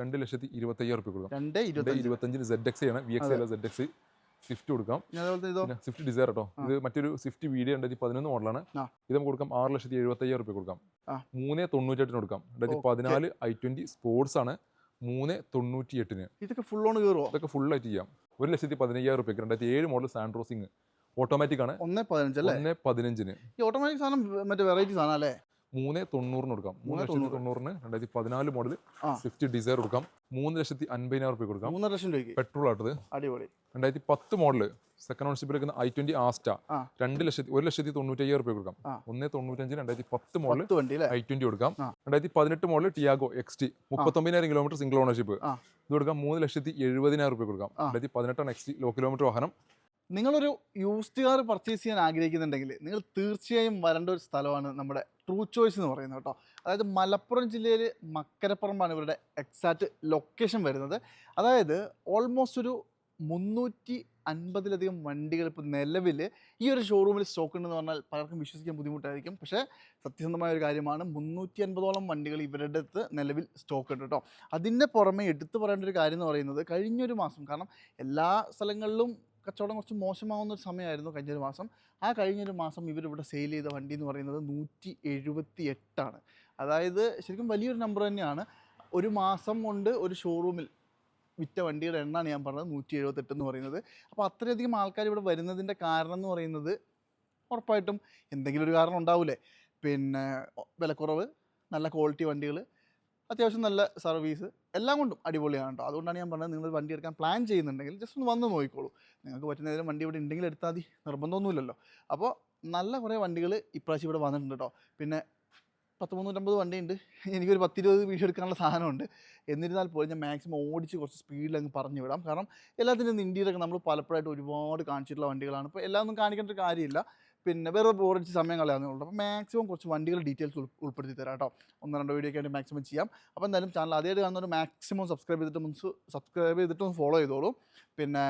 രണ്ട് ലക്ഷത്തി ഇരുപത്തയ്യായിരം റുപ്യ കൊടുക്കാം. രണ്ട് ഇരുപത്തി ഇരുപത്തഞ്ചിന് സെഡ് എക്സ് ആണ് വി എക്സ് അല്ല സെഡ് എക്സ് സ്വിഫ്റ്റ് കൊടുക്കാം. സ്വിഫ്റ്റ് ഡിസൈർ കേട്ടോ ഇത് മറ്റൊരു സ്വിഫ്റ്റ് വീഡിയോ രണ്ടായിരത്തി പതിനൊന്ന് മോഡലാണ്. ഇത് നമുക്ക് കൊടുക്കാം ആറ് ലക്ഷത്തി എഴുപത്തയ്യായിരം റുപ്യ കൊടുക്കാം. ആ. മൂന്ന് തൊണ്ണൂറ്റെട്ടിന് കൊടുക്കാം. രണ്ടായിരത്തി. പതിനാല് ഐ ട്വന്റി സ്പോർട്സ് ആണ്. മൂന്ന് തൊണ്ണൂറ്റി എട്ടിന് ഇതൊക്കെ ഫുൾ ഓൺ കയറുമോ ഇതൊക്കെ ഫുൾ ആയിട്ട് ചെയ്യാം. ഒരു ലക്ഷത്തി പതിനയ്യായിരം രൂപയ്ക്ക് രണ്ടായിരത്തി ഏഴ് മോഡൽ സാൻഡ്രോസിങ് ഓട്ടോമാറ്റിക് ആണ്. ഒന്ന് പതിനഞ്ച് അല്ലേ? ഒന്ന് പതിനഞ്ചിന്. ഈ ഓട്ടോമാറ്റിക് സാധനം മറ്റേ വെറൈറ്റി സാധനം അല്ലേ? മൂന്ന് തൊണ്ണൂറിന് കൊടുക്കാം. മൂന്ന് ലക്ഷത്തി തൊണ്ണൂറിന് രണ്ടായിരത്തി പതിനാല് മോഡൽ. സ്വിഫ്റ്റ് ഡിസൈർ കൊടുക്കാം. മൂന്ന് ലക്ഷത്തി അൻപതിനായിരം റുപ്യ കൊടുക്കാം. മൂന്നര ലക്ഷം രൂപയ്ക്ക്. പെട്രോൾ ആട്ടത്. അടിപൊളി. രണ്ടായിരത്തി പത്ത് മോഡൽ സെക്കൻഡ് ഓണർഷിപ്പിൽ എടുക്കുന്ന ഐ ട്വന്റി ആസ്റ്റ. രണ്ട് ലക്ഷത്തി ഒരു ലക്ഷത്തി തൊണ്ണൂറ്റയ്യായിരം റുപ്യ കൊടുക്കാം. ഒന്ന് തൊണ്ണൂറ്റഞ്ചിന് രണ്ടായിരത്തി പത്ത് മോഡൽ ഐ ട്വന്റി കൊടുക്കാം. രണ്ടായിരത്തി പതിനെട്ട് മോഡൽ ടിയാഗോ എക്സ് ടി മുപ്പത്തൊമ്പതിനായിരം കിലോമീറ്റർ സിംഗിൾ ഓണർഷിപ്പ്. ഇത് കൊടുക്കാം മൂന്ന് ലക്ഷത്തി എഴുപതിനായിരം റുപ്യ കൊടുക്കാം. രണ്ടായിരത്തി പതിനെട്ടാണ് എക്സ് ടി ലോ കിലോമീറ്റർ വാഹനം. നിങ്ങളൊരു യൂസ്ഡ് കാർ പർച്ചേസ് ചെയ്യാൻ ആഗ്രഹിക്കുന്നുണ്ടെങ്കിൽ നിങ്ങൾ തീർച്ചയായും വരേണ്ട ഒരു സ്ഥലമാണ് നമ്മുടെ ട്രൂ ചോയ്സ് എന്ന് പറയുന്നത് കേട്ടോ. അതായത് മലപ്പുറം ജില്ലയിൽ മക്കരപ്പുറമാണ് ഇവരുടെ എക്സാക്റ്റ് ലൊക്കേഷൻ വരുന്നത്. അതായത് ഓൾമോസ്റ്റ് ഒരു മുന്നൂറ്റി അൻപതിലധികം വണ്ടികൾ ഇപ്പോൾ നിലവിൽ ഈ ഒരു ഷോറൂമിൽ സ്റ്റോക്ക് ഉണ്ടെന്ന് പറഞ്ഞാൽ പലർക്കും വിശ്വസിക്കാൻ ബുദ്ധിമുട്ടായിരിക്കും. പക്ഷേ സത്യസന്ധമായ ഒരു കാര്യമാണ് മുന്നൂറ്റി അൻപതോളം വണ്ടികൾ ഇവരുടെ അടുത്ത് നിലവിൽ സ്റ്റോക്ക് ഉണ്ട് കേട്ടോ. അതിന്റെ പുറമെ എടുത്തു പറയേണ്ട ഒരു കാര്യം എന്ന് പറയുന്നത് കഴിഞ്ഞൊരു മാസം കാരണം എല്ലാ സ്ഥലങ്ങളിലും കച്ചവടം കുറച്ച് മോശമാവുന്ന ഒരു സമയമായിരുന്നു കഴിഞ്ഞൊരു മാസം. ആ കഴിഞ്ഞൊരു മാസം ഇവരിവിടെ സെയിൽ ചെയ്ത വണ്ടി എന്ന് പറയുന്നത് നൂറ്റി എഴുപത്തി എട്ടാണ് അതായത് ശരിക്കും വലിയൊരു നമ്പർ തന്നെയാണ്. ഒരു മാസം കൊണ്ട് ഒരു ഷോറൂമിൽ വിറ്റ വണ്ടിയുടെ എണ്ണമാണ് ഞാൻ പറഞ്ഞത് നൂറ്റി എഴുപത്തെട്ട് എന്ന് പറയുന്നത്. അപ്പോൾ അത്രയധികം ആൾക്കാർ ഇവിടെ വരുന്നതിന്റെ കാരണം എന്ന് പറയുന്നത് ഉറപ്പായിട്ടും എന്തെങ്കിലും ഒരു കാരണം ഉണ്ടാവില്ലേ പിന്നെ വിലക്കുറവ് നല്ല ക്വാളിറ്റി വണ്ടികൾ അത്യാവശ്യം നല്ല സർവീസ് എല്ലാം കൊണ്ടും അടിപൊളിയാണ് കേട്ടോ അതുകൊണ്ടാണ് ഞാൻ പറഞ്ഞത് നിങ്ങൾ വണ്ടി എടുക്കാൻ പ്ലാൻ ചെയ്യുന്നുണ്ടെങ്കിൽ ജസ്റ്റ് ഒന്ന് വന്ന് നോക്കിക്കോളൂ. നിങ്ങൾക്ക് പറ്റുന്ന ഏതെങ്കിലും വണ്ടി ഇവിടെ ഉണ്ടെങ്കിൽ എടുത്താൽ മതി. നിർബന്ധമൊന്നുമില്ലല്ലോ. അപ്പോൾ നല്ല കുറേ വണ്ടികൾ ഇപ്രാവശ്യം ഇവിടെ വന്നിട്ടുണ്ട് കേട്ടോ പിന്നെ പത്ത് മുന്നൂറ്റമ്പത് വണ്ടിയുണ്ട്. എനിക്കൊരു പത്തിരുപത് വീഡിയോ എടുക്കാനുള്ള സാധനമുണ്ട്. എന്നിരുന്നാൽ പോലും ഞാൻ മാക്സിമം ഓടിച്ച് കുറച്ച് സ്പീഡിൽ അങ്ങ് പറഞ്ഞു വിടാം. കാരണം എല്ലാത്തിന്റെ ഇന്ത്യയിലൊക്കെ നമ്മൾ പലപ്പോഴായിട്ട് ഒരുപാട് കാണിച്ചിട്ടുള്ള വണ്ടികളാണ്. ഇപ്പോൾ എല്ലാം ഒന്നും കാണിക്കേണ്ട കാര്യമില്ല. പിന്നെ വേറെ ബോറടിച്ച് സമയം കളയാന്നുള്ളൂ അപ്പോൾ മാക്സിമം കുറച്ച് വണ്ടികൾ ഡീറ്റെയിൽസ് ഉൾപ്പെടുത്തി തരാം കേട്ടോ. ഒന്ന് രണ്ട് വീഡിയോ ഒക്കെ ആയിട്ട് മാക്സിമം ചെയ്യാം. അപ്പോൾ എന്തായാലും ചാനൽ ആദ്യമായിട്ട് കാണുന്നവർ മാക്സിമം സബ്സ്ക്രൈബ് ചെയ്തിട്ട് സബ്സ്ക്രൈബ് ചെയ്തിട്ട് ഒന്ന് ഫോളോ ചെയ്തോളൂ. പിന്നെ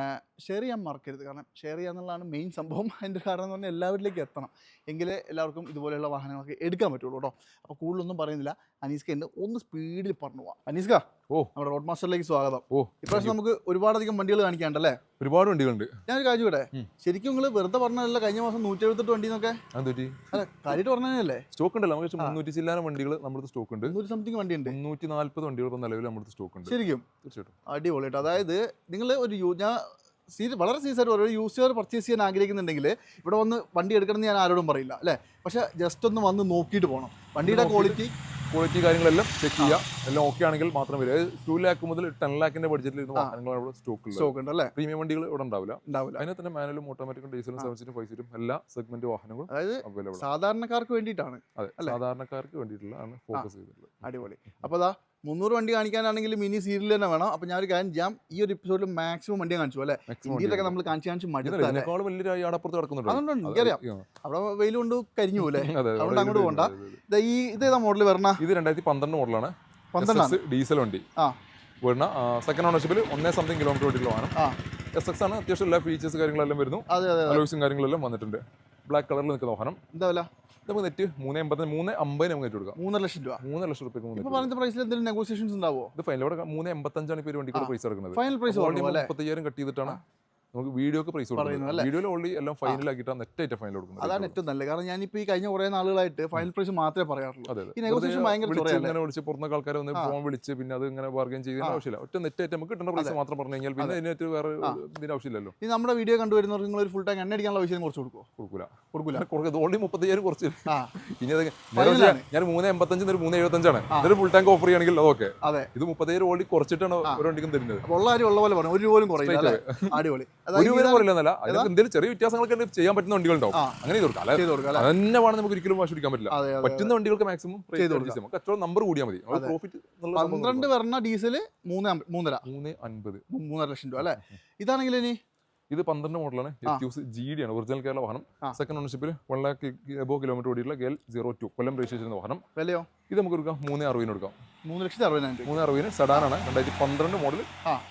ഷെയർ ചെയ്യാൻ മറക്കരുത്. കാരണം ഷെയർ ചെയ്യുക എന്നുള്ളതാണ് മെയിൻ സംഭവം. അതിന്റെ കാരണം എന്ന് പറഞ്ഞാൽ എല്ലാവരിലേക്ക് എത്തണം. എങ്കിലേ എല്ലാവർക്കും ഇതുപോലെയുള്ള വാഹനങ്ങളൊക്കെ എടുക്കാൻ പറ്റുള്ളൂ കേട്ടോ. അപ്പോൾ കൂടുതലൊന്നും പറയുന്നില്ല. അനീസ്ക എന്നെ ഒന്ന് സ്പീഡിൽ പറഞ്ഞു പോവാം. അനീസ്ക ഓ. നമ്മുടെ റോഡ് മാസ്റ്ററിലേക്ക് സ്വാഗതം. ഓ ഇപ്രാവശ്യം നമുക്ക് ഒരുപാടധികം വണ്ടികൾ കാണിക്കാണ്ടല്ലേ ഒരുപാട് വണ്ടികളുണ്ട്. ഞാനൊരു കാര്യം ഇവിടെ ശരിക്കും നിങ്ങൾ വെറുതെ പറഞ്ഞതല്ല കഴിഞ്ഞ മാസം നൂറ്റി എഴുപത്തെട്ട് വണ്ടി എന്നൊക്കെ അല്ല കാര്യമായിട്ട് പറഞ്ഞല്ലേ സ്റ്റോക്ക് ഉണ്ടല്ലോ. നമുക്ക്. മുന്നൂറ്റി ചില്ലാനും വണ്ടികൾ നമ്മുടെ സ്റ്റോക്ക് ഉണ്ട്. നൂറ്റി സംതിങ് വണ്ടി ഉണ്ട് മുന്നൂറ്റി നാല്പത് വണ്ടികൾ നിലവിൽ നമ്മുടെ സ്റ്റോക്ക് ഉണ്ട്. ശരിക്കും? തീർച്ചയായിട്ടും. അടിപൊളിയായിട്ട് അതായത് നിങ്ങൾ ഒരു യൂ ഞാൻ സീരി വളരെ സീരിയസ് ആയിട്ട് ഒരു യൂസർ പർച്ചേസ് ചെയ്യാൻ ആഗ്രഹിക്കുന്നുണ്ടെങ്കിൽ ഇവിടെ വന്ന് വണ്ടി എടുക്കണമെന്ന് ഞാൻ ആരോടും പറയില്ല അല്ലേ? പക്ഷേ ജസ്റ്റ് ഒന്ന് വന്ന് നോക്കിയിട്ട് പോകണം വണ്ടിയുടെ ക്വാളിറ്റി ക്വാളിറ്റി കാര്യങ്ങളെല്ലാം ചെക്ക് ചെയ്യാം. എല്ലാം ഓക്കെ ആണെങ്കിൽ മാത്രം വരും ടു ലാക്ക് മുതൽ ടെൻ ലാക്കിന്റെ ബഡ്ജറ്റിൽ ഇവിടെ സ്റ്റോക്ക് സ്റ്റോക്ക് ഉണ്ട് അല്ലേ? പ്രീമിയം വണ്ടികൾ ഇവിടെ ഉണ്ടാവില്ല. ഉണ്ടാവില്ല. അതിനെ തന്നെ മാനുവലും ഓട്ടോമാറ്റിക്കും ഡീസലും. സെവൻ സീറ്റും ഫൈവ് സീറ്റും എല്ലാ സെഗ്മെന്റ് വാഹനങ്ങളും അതായത് അവൈലബിൾ സാധാരണക്കാർക്ക് വേണ്ടിയിട്ടാണ്? സാധാരണക്കാർക്ക് വേണ്ടിയിട്ടുള്ള ആണ് ഫോക്കസ് ചെയ്തിട്ടുള്ളത്. അടിപൊളി. അപ്പോൾ അതാ മുന്നൂറ് വണ്ടി കാണിക്കാനാണെങ്കിൽ മിനി സീരിയൽ തന്നെ വേണം. അപ്പൊ ഞാൻ ഒരു കാര്യം ചെയ്യാം. ഈ ഒരു എപ്പിസോഡിൽ മാക്സിമം വണ്ടി കാണിച്ചു അല്ലെ? ഇന്ത്യയിലൊക്കെ നമ്മൾ കാണിച്ച് കാണിച്ച് അതുകൊണ്ട് എനിക്കറിയാം. അവിടെ വെയിൽ കൊണ്ട് കരിഞ്ഞു പോലെ അതെ, അതെ, അതുകൊണ്ട് അങ്ങോട്ട് പോകണ്ട ഈ ഇതേതാ മോഡൽ വരണ? ഇത് രണ്ടായിരത്തി പന്ത്രണ്ട് മോഡലാണ് പന്ത്രണ്ടാണ്? ഡീസൽ വണ്ടി. ആ. വരുന്ന സെക്കൻഡ് ഓണർഷിപ്പിൽ ഒന്നേ സംതിങ് കിലോമീറ്റർ ഓടിയുള്ള വാഹനം. ആ. എസ് എക്സ് ആണ്. അത്യാവശ്യം എല്ലാ ഫീച്ചേഴ്സ് കാര്യങ്ങളെല്ലാം വരുന്നു. അലോയ്സും കാര്യങ്ങളെല്ലാം വന്നിട്ടുണ്ട്. ബ്ലാക്ക് കളറിൽ നിൽക്കുന്ന വാഹനം. എന്താ നമുക്ക് നെറ്റ് മൂന്ന് എൺപത്തി മൂന്ന് അമ്പതിന് നമുക്ക് നെറ്റ് കൊടുക്കാം മൂന്നര ലക്ഷം രൂപ. മൂന്നര ലക്ഷം രൂപ പറഞ്ഞ പ്രൈസിൽ എന്തെങ്കിലും നെഗോസിയേഷൻസ് ഉണ്ടാവോ? ഇത് ഫൈനൽ ഇവിടെ മൂന്ന് എൺപത്തഞ്ചാണ് ഇപ്പോൾ ഒരു വണ്ടിക്ക് ആ. പ്രൈസ് ഇറക്കുന്നത്. ഫൈനൽ പ്രൈസ് മുപ്പത്തയ്യായിരം കട്ട് ചെയ്തിട്ടാണ് നമുക്ക് വീഡിയോക്ക് പ്രൈസ് പറയുന്നത് കൊടുക്കുന്നത്? വീഡിയോയിൽ ഓൾറെഡി എല്ലാം ഫൈനൽ ആക്കിയിട്ടാണ് നെറ്റ് ആയിട്ട് ഫൈനൽ കൊടുക്കുന്നത്. അതാണ് ഏറ്റവും നല്ലത്. കാരണം ഞാൻ ഇപ്പോൾ ഈ കഴിഞ്ഞ കുറേ നാളുകളായിട്ട് ഫൈനൽ പ്രൈസ് മാത്രമേ പറയാറുള്ളൂ. ഈ നെഗോഷിയേഷൻ ഭയങ്കര? ഇങ്ങനെ വിളിച്ച് പുറത്തുനിന്ന് ആൾക്കാരെ ഒന്ന് ഫോൺ വിളിച്ച് പിന്നെ അത് ഇങ്ങനെ ബാർഗൈൻ ചെയ്യുന്ന ആവശ്യമില്ല. ഒറ്റ നെറ്റ് ആയിട്ട് നമുക്ക് കിട്ടുന്ന പ്രൈസ് മാത്രം പറഞ്ഞു കഴിഞ്ഞാൽ പിന്നെ അതിനകത്ത് വേറെ ഇതിന് ആവശ്യമില്ലല്ലോ. ഇനി നമ്മുടെ വീഡിയോ കണ്ടുവരുന്നവർക്ക് നിങ്ങൾ ഒരു ഫുൾ ടൈം എണ്ണ അടിക്കാനുള്ള വിഷയം കുറച്ച് കൊടുക്കുമോ കൊടുക്കില്ല കൊടുക്കില്ല കൊടുക്കുന്നത് ഓൾറെഡി മുപ്പത്തയ്യായിരം കുറച്ച്. ആ. ഇനി അത്. ഞാൻ മൂന്ന് എൺപത്തഞ്ച് ഒരു മൂന്ന് എഴുപത്തഞ്ചാണ്. ആ. ഇതൊരു ഫുൾ ടാങ്ക് ഓഫർ ചെയ്യണമെങ്കിൽ അതൊക്കെ അതെ. ഇത് മുപ്പത്തയ്യായിരം ഓൾറെഡി കുറച്ചിട്ടാണ് ഓരോ ഒരു വണ്ടിക്കും തരുന്നത്. അപ്പോൾ ഉള്ള കാര്യം ഉള്ള പോലെ പറഞ്ഞു. ഒരു പോലും കുറയില്ല അടിപൊളി. ഒരു പറയില്ലെന്നല്ല അതിനകത്ത് എന്തെങ്കിലും ചെറിയ വ്യത്യാസങ്ങളൊക്കെ ചെയ്യാൻ പറ്റുന്ന വണ്ടികളുണ്ടാവും. അങ്ങനെ ചെയ്ത് കൊടുക്കാം. അതന്നെ വേണം നമുക്ക് ഒരിക്കലും വാശി പിടിക്കാൻ പറ്റില്ല. പറ്റുന്ന വണ്ടികൾക്ക് മാക്സിമം കച്ചവടം നമ്പർ കൂടിയാൽ മതി. പ്രോഫിറ്റ് പന്ത്രണ്ട് മൂന്ന് മൂന്നര മൂന്ന് അൻപത്. മൂന്നര ലക്ഷം രൂപ അല്ലേ? ഇതാണെങ്കിൽ ഇനി ഇത് പന്ത്രണ്ട് മോഡലാണ് എക്യൂസ് ജി ഡി ആണ് ഒറിജിനൽ കേരള വാഹനം. സെക്കൻഡ് ഓണർഷിപ്പിൽ വൺ ലാക്ക് എബോ കിലോമീറ്റർ ഓടിയിട്ടുള്ള ഗേൽ സീറോ ടു കൊല്ലം രജിസ്ട്രേഷൻ ചെയ്യുന്ന വാഹനം. വിലയോ? ഇത് നമുക്ക് എടുക്കാം മൂന്ന് അറുപതിന് എടുക്കാം. മൂന്ന് ലക്ഷത്തി അറുപതിനായിരം മൂന്ന് അറുപതിന് സഡാനാണ് രണ്ടായിരത്തി പന്ത്രണ്ട് മോഡൽ.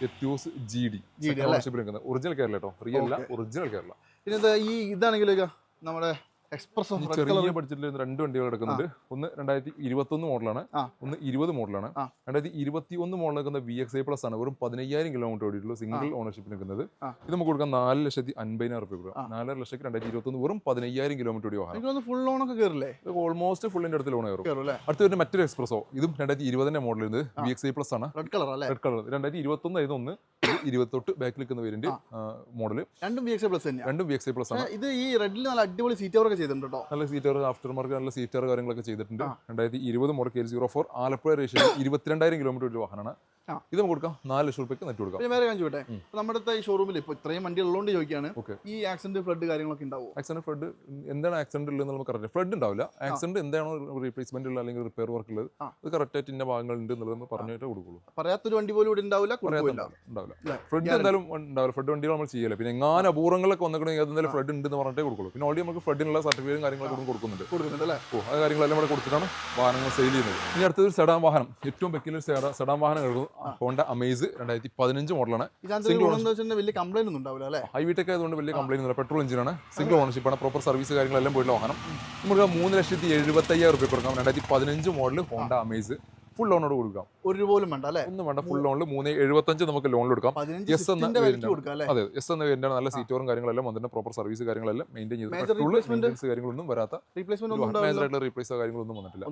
എത്യൂസ് ജി ഡി ഓണർഷിപ്പിൽ ഒറിജിനൽ കേരള കേട്ടോ റിയൽ ഒറിജിനൽ കേരള. പിന്നെ ഈ ഇതാണെങ്കിലോ നമ്മുടെ എക്സ്പ്രസ് ഓഫ് റെഡ് ചെറിയ ബഡ്ജറ്റിൽ രണ്ട് വണ്ടികൾ കിടക്കുന്നുണ്ട് ഒന്ന് രണ്ടായിരത്തി ഇരുപത്തി ഒന്ന് മോഡലാണ് ഒന്ന് ഇരുപത് മോഡലാണ്. രണ്ടായിരത്തി ഇരുപത്തി ഒന്ന് മോഡൽ നിൽക്കുന്ന വി എക്സ് ഐ പ്ലസ് ആണ് വെറും പതിനയ്യായിരം കിലോമീറ്റർ ഓടിയിട്ടുള്ള സിംഗിൾ ഓണർഷിപ്പ് നിൽക്കുന്നത്. ഇത് നമുക്ക് കൊടുക്കാൻ നാല് ലക്ഷത്തി അൻപതിനായിരം റുപ്യ. കൊടുക്കാം. നാലര ലക്ഷത്തി രണ്ടായിരത്തി ഇരുപത്തി ഒന്ന് വെറും പതിനയ്യായിരം കിലോമീറ്റർ ഓടി വാഹനം. എനിക്ക് തോന്നുന്നു ഫുൾ ലോണൊക്കെ കയറില്ലേ ഇത് ഓൾമോസ്റ്റ് ഫുള്ളിന്റെ അടുത്ത് ലോൺ കയറും അടുത്ത് വരുന്ന മറ്റൊരു എക്സ്പ്രസോ ഇതും രണ്ടായിരത്തി ഇരുപതിന്റെ മോഡൽ ആ. വി എക്സ് ഐ പ്ലസ് ആണ്. റെഡ് കളർ അല്ലേ? റെഡ് കളർ രണ്ടായിരത്തി ഇരുപത്തി ഒന്ന്. ഒന്ന് ഇരുപത്തൊട്ട് ബാക്കിൽ നിൽക്കുന്ന വേരിയന്റ് മോഡൽ രണ്ടും ബി എക്സ് ഐ പ്ലസ് തന്നെയാണ് രണ്ടും വി എക്സ് ഐ പ്ലസ് ആണ്. ഇത് ഈ റെഡിൽ നല്ല അടിപൊളി സീറ്റ് ചെയ്തിട്ടുണ്ട് കേട്ടോ നല്ല സീറ്റർ ആഫ്റ്റർ മാർക്ക് നല്ല സീറ്റർ കാര്യങ്ങളൊക്കെ ചെയ്തിട്ടുണ്ട്. രണ്ടായിരത്തി ഇരുപത് model K zero four Alappuzha registration ഇരുപത്തിരണ്ടായിരം കിലോമീറ്റർ ഒരു വാഹനമാണ്. ഇത് നമുക്ക് കൊടുക്കാം. നാല് ലക്ഷം റുപ്യക്ക് നെറ്റ് കൊടുക്കാം. വേറെ കാണിച്ചു വിട്ടെ നമ്മുടെ ഈ ഷോറൂമിൽ ഇപ്പോൾ ഇത്രയും വണ്ടി ഉള്ളതുകൊണ്ട് ചോദിക്കുകയാണ് ഓക്കെ. ഈ ആക്സിഡന്റ് ഫ്ലഡ് കാര്യങ്ങളൊക്കെ ഉണ്ടാവും? ആക്സിഡന്റ് ഫ്ലഡ് എന്താണ് ആക്സിഡന്റ് ഉള്ളത് നമുക്ക് അറിയാം ഫ്ലഡ് ഉണ്ടാവില്ല. ആക്സിഡന്റ് എന്താണോ റീപ്ലേസ്മെന്റ് ഉള്ളത് അല്ലെങ്കിൽ റിപ്പയർ വർക്ക് ഉള്ളത്. അത് കറക്റ്റ് ആയിട്ട് ഇന്ന ഭാഗങ്ങളുണ്ട് എന്നുള്ളത് നമ്മൾ പറഞ്ഞിട്ട് കൊടുക്കുള്ളൂ. പറയാത്തൊരു വണ്ടി പോലും ഇവിടെ ഉണ്ടാവില്ല ഉണ്ടാവില്ല. ഫ്ലഡ്. എന്തായാലും ഉണ്ടാവില്ല. ഫ്ലഡ് വണ്ടികൾ നമ്മൾ ചെയ്യില്ല? പിന്നെ എങ്ങാനും അപൂർവങ്ങളൊക്കെ വന്നിട്ടുണ്ടെങ്കിൽ അത് എന്തായാലും ഫ്ലഡ് ഉണ്ട് എന്ന് പറഞ്ഞിട്ടേ കൊടുക്കുള്ളൂ. പിന്നെ ഓൾറെഡി നമുക്ക് ഫ്ലഡിനുള്ള സർട്ടിഫിക്കറ്റും കാര്യങ്ങളൊക്കെ കൊടുക്കുന്നുണ്ട്. കൊടുക്കുന്നുണ്ട് അല്ലേ? ഓ ആ കാര്യങ്ങളെല്ലാം ഇവിടെ കൊടുത്തിട്ടാണ് വാഹനങ്ങൾ സെയിൽ ചെയ്യുന്നത്. ഇനി അടുത്തൊരു സെഡാൻ വാഹനം. ഏറ്റവും പെക്കിലൊരു സെഡാൻ വാഹനം കിടക്കുന്നു ഹോണ്ട അമേസ് രണ്ടായിരത്തി പതിനഞ്ച് മോഡലാണ്. സിംഗിൾ വലിയ കംപ്ലൈന്റ് ഒന്നും ഉണ്ടാവില്ല അല്ലേ? ഹൈ വീട്ടൊക്കെ ആയതുകൊണ്ട് വലിയ കംപ്ലൈന്റ് ഇല്ല പെട്രോൾ എഞ്ചിനാണ് സിംഗിൾ ഓണർഷിപ്പ് ആണ്. പ്രോപ്പർ സർവീസ് കാര്യങ്ങളെല്ലാം പോയിട്ടുള്ള വാഹനം. നമുക്ക് മൂന്ന് ലക്ഷത്തി എഴുപത്തി അയ്യായിരം റുപ്യ കൊടുക്കാം. രണ്ടായിരത്തി പതിനഞ്ച് മോഡൽ ഹോണ്ട അമേസ്. ഫുൾ ലോണോട് കൊടുക്കാം. ഒരു രൂപ പോലും വേണ്ട അല്ലേ? ഒന്നും വേണ്ട ഫുൾ ലോണിൽ മൂന്ന് എഴുപത്തഞ്ച് നമുക്ക് ലോണിൽ കൊടുക്കാം എസ് എന്ന അതെ എസ് എന്ന വേരിയന്റ് നല്ല സീറ്റോറും കാര്യങ്ങളെല്ലാം വന്നിട്ട് പ്രോപ്പർ സർവീസ് കാര്യങ്ങളെല്ലാം മെയിന്റെയിൻ ചെയ്ത്. കാര്യങ്ങളൊന്നും വരാത്ത റീപ്ലേസ്മെന്റ് റീപ്ലേസ് കാര്യങ്ങളൊന്നും വന്നിട്ടില്ല.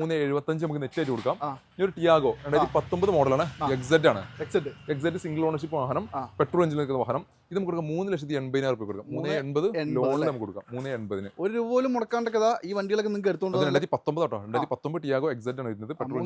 മൂന്ന് എഴുപത്തഞ്ച് നമുക്ക് നെറ്റ് ആയിട്ട് കൊടുക്കാം. ഈ ഒരു ടിയാഗോ രണ്ടായിരത്തി പത്തൊമ്പത് മോഡലാണ്. എക്സെറ്റ് ആണ്. എക്സെറ്റ് എക്സെറ്റ് സിംഗിൾ ഓണർഷിപ്പ് വാഹനം. പെട്രോൾ എഞ്ചിൻ നിൽക്കുന്ന വാഹനം. ഇത് നമുക്ക് കൊടുക്കാം മൂന്ന് ലക്ഷത്തി എൺപതിനായിരം റുപ്യ കൊടുക്കാം. മൂന്ന് എൺപത് ലോണിൽ നമുക്ക് കൊടുക്കാം. മൂന്ന് എൺപതിന്. ഒരു രൂപ പോലും മുടക്കാണ്ടൊക്കെ ഈ വണ്ടികളൊക്കെ നിങ്ങൾക്ക് എടുത്തോണ്ട്? രണ്ടായിരത്തി പത്തൊമ്പത് കേട്ടോ. രണ്ടായിരത്തി പത്തൊമ്പത് ടിയാഗോ എക്സെറ്റ് ആണ് വരുന്നത്. പെട്രോൾ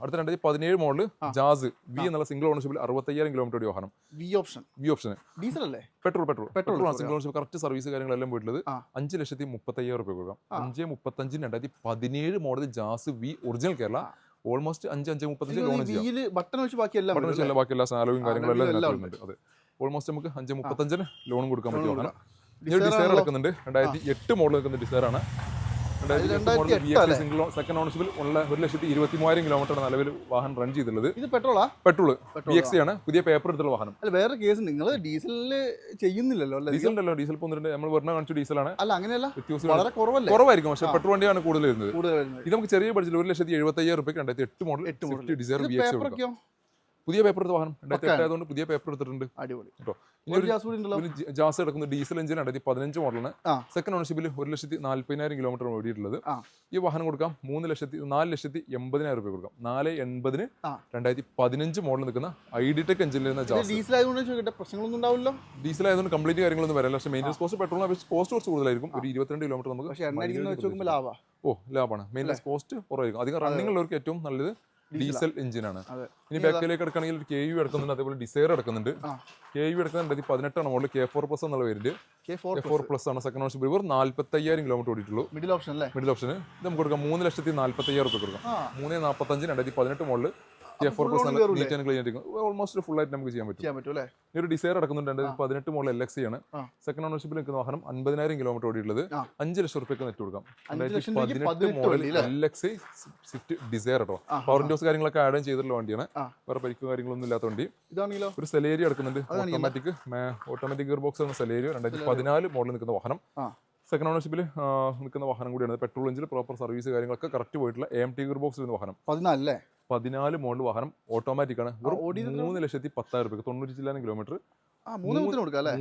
അടുത്ത രണ്ടായിരത്തി പതിനേഴ് മോഡൽ ജാസ് വി എന്നുള്ള സിംഗിൾ ഓണർഷിപ്പിൽ അറുപത്തയ്യായിരം കിലോമീറ്റർ വാഹനം. V option V option diesel അല്ലേ? Petrol petrol petrol single ownership correct service കാര്യങ്ങളെല്ലാം പോയിട്ടുള്ളത്. അഞ്ച് ലക്ഷത്തി മുപ്പത്തയ്യായിരം റുപ്യ കൊടുക്കാം. അഞ്ച് മുപ്പത്തഞ്ചിന് രണ്ടായിരത്തി പതിനേഴ് model Jazz V original Kerala. Almost അഞ്ച് അഞ്ച് മുപ്പത്തഞ്ച് ലോൺ ചെയ്യാം. ബട്ടൺ വെച്ച് ബാക്കി എല്ലാം ബാക്കി എല്ലാ സാലറിയും ആ, കാര്യങ്ങളെല്ലാം അതെ. ഓൾമോസ്റ്റ് നമുക്ക് അഞ്ച് മുപ്പത്തഞ്ചിന് ലോണും കൊടുക്കാൻ പറ്റും. ഈ ഒരു ഡിസൈർ. നടക്കുന്നുണ്ട്. രണ്ടായിരത്തി എട്ട് മോഡൽ നിൽക്കുന്ന ഡിസൈറാണ് സിംഗിൾ സെക്കൻഡ് ഓണർഷിപ്പിൽ ഉള്ള ഒരു ലക്ഷത്തി ഇരുപത്തി മൂവായിരം കിലോമീറ്റർ നിലവിൽ വാഹനം റൺ ചെയ്തിട്ടുള്ളത്. ഇത് പെട്രോളാ പെട്രോൾ ബി എക്സി ആണ്. പുതിയ പേപ്പർ എടുത്തുള്ള വാഹനം. അല്ല വേറെ കേസ് നിങ്ങൾ ഡീസലിൽ ചെയ്യുന്നില്ലല്ലോ ഡീസൽ ഉണ്ടല്ലോ. ഡീസൽ പോകുന്നുണ്ട് നമ്മൾ പറഞ്ഞ കാണിച്ചു ഡീസലാണ് അല്ല അങ്ങനെയല്ല. വളരെ കുറവല്ലേ? കുറവായിരിക്കും. പക്ഷേ. പെട്രോൾ വണ്ടിയാണ് കൂടുതൽ വരുന്നത്. ഇത് നമുക്ക് ചെറിയ ബഡ്ജറ്റിൽ ഒരു ലക്ഷത്തി എഴുപത്തി അയ്യായിരം റുപ്യക്ക് രണ്ടായിരത്തി എട്ട് മോഡൽ എട്ട് ഡിസൈർ ബി എക്സ് പുതിയ പേപ്പർ എടുത്ത വാഹനം. രണ്ടായിരത്തി എട്ട് ആയതുകൊണ്ട് പുതിയ പേപ്പർ എടുത്തിട്ടുണ്ട്. അടിപൊളി. ഇനി ഒരു ഒരു ഗ്യാസ് കൂടി ഉണ്ടല്ലോ? ഒരു ജ- ജാസ് എടുക്കുന്ന ഡീസൽ എഞ്ചിൻ രണ്ടായിരത്തി പതിനഞ്ച് മോഡലാണ് സെക്കൻഡ് ഓണർഷിപ്പിൽ ഒരു ലക്ഷത്തി നാല്പതിനായിരം കിലോമീറ്റർ ഓടിയിട്ടുള്ളത്. ഈ വാഹനം കൊടുക്കാം മൂന്ന് ലക്ഷത്തി നാല് ലക്ഷത്തി എൺപതിനായിരം രൂപ കൊടുക്കാം. നാല് എൺപതിന്. രണ്ടായിരത്തി പതിനഞ്ച് മോഡൽ നിൽക്കുന്ന ഐഡിടെക് എഞ്ചിനിൽ വരുന്ന ജാസ്. ഡീസൽ ആയതുകൊണ്ട് ചോദിക്കട്ടെ പ്രശ്നങ്ങളൊന്നും ഉണ്ടാവില്ലോ ഡീസൽ ആയതുകൊണ്ട് കംപ്ലീറ്റ് കാര്യങ്ങളൊന്നും വരില്ല. പക്ഷേ മെയിൻസ് കോസ്റ്റ് പെട്രോൾ അപേക്ഷിച്ച് കോസ്റ്റ് കുറച്ച് കൂടുതലായിരിക്കും. ഒരു ഇരുപത്തിരണ്ട് കിലോമീറ്റർ നമുക്ക് ഓ ലാഭമാണ് മെയിൻസ് കോസ്റ്റ് കുറവായിരിക്കും. അധികം റണ്ണിംഗ് ഉള്ളവർക്ക് ഏറ്റവും നല്ലത് ഡീസൽ എഞ്ചിനാണ്. ആണ് ഇനി ബാക്കിലേക്ക് എടുക്കുകയാണെങ്കിൽ ഒരു കെ യു എടുക്കുന്നുണ്ട്. അതേപോലെ ഡിസൈർ എടുക്കുന്നുണ്ട്. കെ യു എടുക്കുന്നുണ്ട്. പതിനെട്ടാണ് മോഡൽ കെ ഫോർ പ്ലസ് എന്നുള്ള പേരിൽ കെ ഫോർ പ്ലസ്. ആണ് സെക്കൻഡ് ഓണർഷിപ്പ് ഇവർ നാല്പത്തയ്യായിരം കിലോമീറ്റർ ഓടിയിട്ടുള്ളൂ. മിഡിൽ ഓപ്ഷൻ അല്ലേ? മിഡിൽ ഓപ്ഷന്. ഇത് നമുക്ക് കൊടുക്കാം. മൂന്ന് ലക്ഷത്തി നാല്പത്തയ്യായിരം റുപ്യ കൊടുക്കാം. മൂന്ന് നാൽപ്പത്തഞ്ച് രണ്ടായിരത്തി പതിനെട്ട് model four plus? Neat and clean ആയിരിക്കും ഓൾമോസ്റ്റ് ഫുൾ ആയിട്ട് നമുക്ക് ചെയ്യാൻ പറ്റും. ചെയ്യാൻ പറ്റും അല്ലേ? ഈ ഒരു ഡിസൈർ അടക്കുന്നുണ്ട് പതിനെട്ട് മോഡൽ എൽ എക്സ് ആണ് സെക്കൻഡ് ഓണർഷിപ്പിൽ നിൽക്കുന്ന വാഹനം അൻപതിനായിരം കിലോമീറ്റർ ഓടിയിട്ടുള്ളത്. അഞ്ച് ലക്ഷം റുപ്യക്ക് നെറ്റ് കൊടുക്കാം. പതിനെട്ട് model? L X Swift Dzire കേട്ടോ പവർ ഡോസ് കാര്യങ്ങളൊക്കെ ആഡ് ചെയ്തിട്ടുള്ള വണ്ടിയാണ്. വേറെ പരിക്കും കാര്യങ്ങളൊന്നും ഇല്ലാത്ത വണ്ടി. ഒരു സെലേരി അടക്കുന്നുണ്ട് ഓട്ടോമാറ്റിക് ഓട്ടോമാറ്റിക് ഗിയർ ബോക്സ് എന്ന സെലേരിയോ രണ്ടായിരത്തി പതിനാല് മോഡൽ നിൽക്കുന്ന വാഹനം. സെക്കൻഡ് ഓണർഷിപ്പിൽ നിൽക്കുന്ന വാഹനം കൂടിയാണ്. പെട്രോൾ എഞ്ചിൽ പ്രോപ്പർ സർവീസ് കാര്യങ്ങളൊക്കെ കറക്റ്റ് പോയിട്ടുള്ള എം ടി ഗിയർ ബോക്സ് വരുന്ന വാഹനം. പതിനാലല്ലേ പതിനാല് മോഡൽ വാഹനം ഓട്ടോമാറ്റിക് ആണ് മൂന്ന് ലക്ഷത്തി പത്തായിരം രൂപ തൊണ്ണൂറ്റി ചില്ലാനും കിലോമീറ്റർ.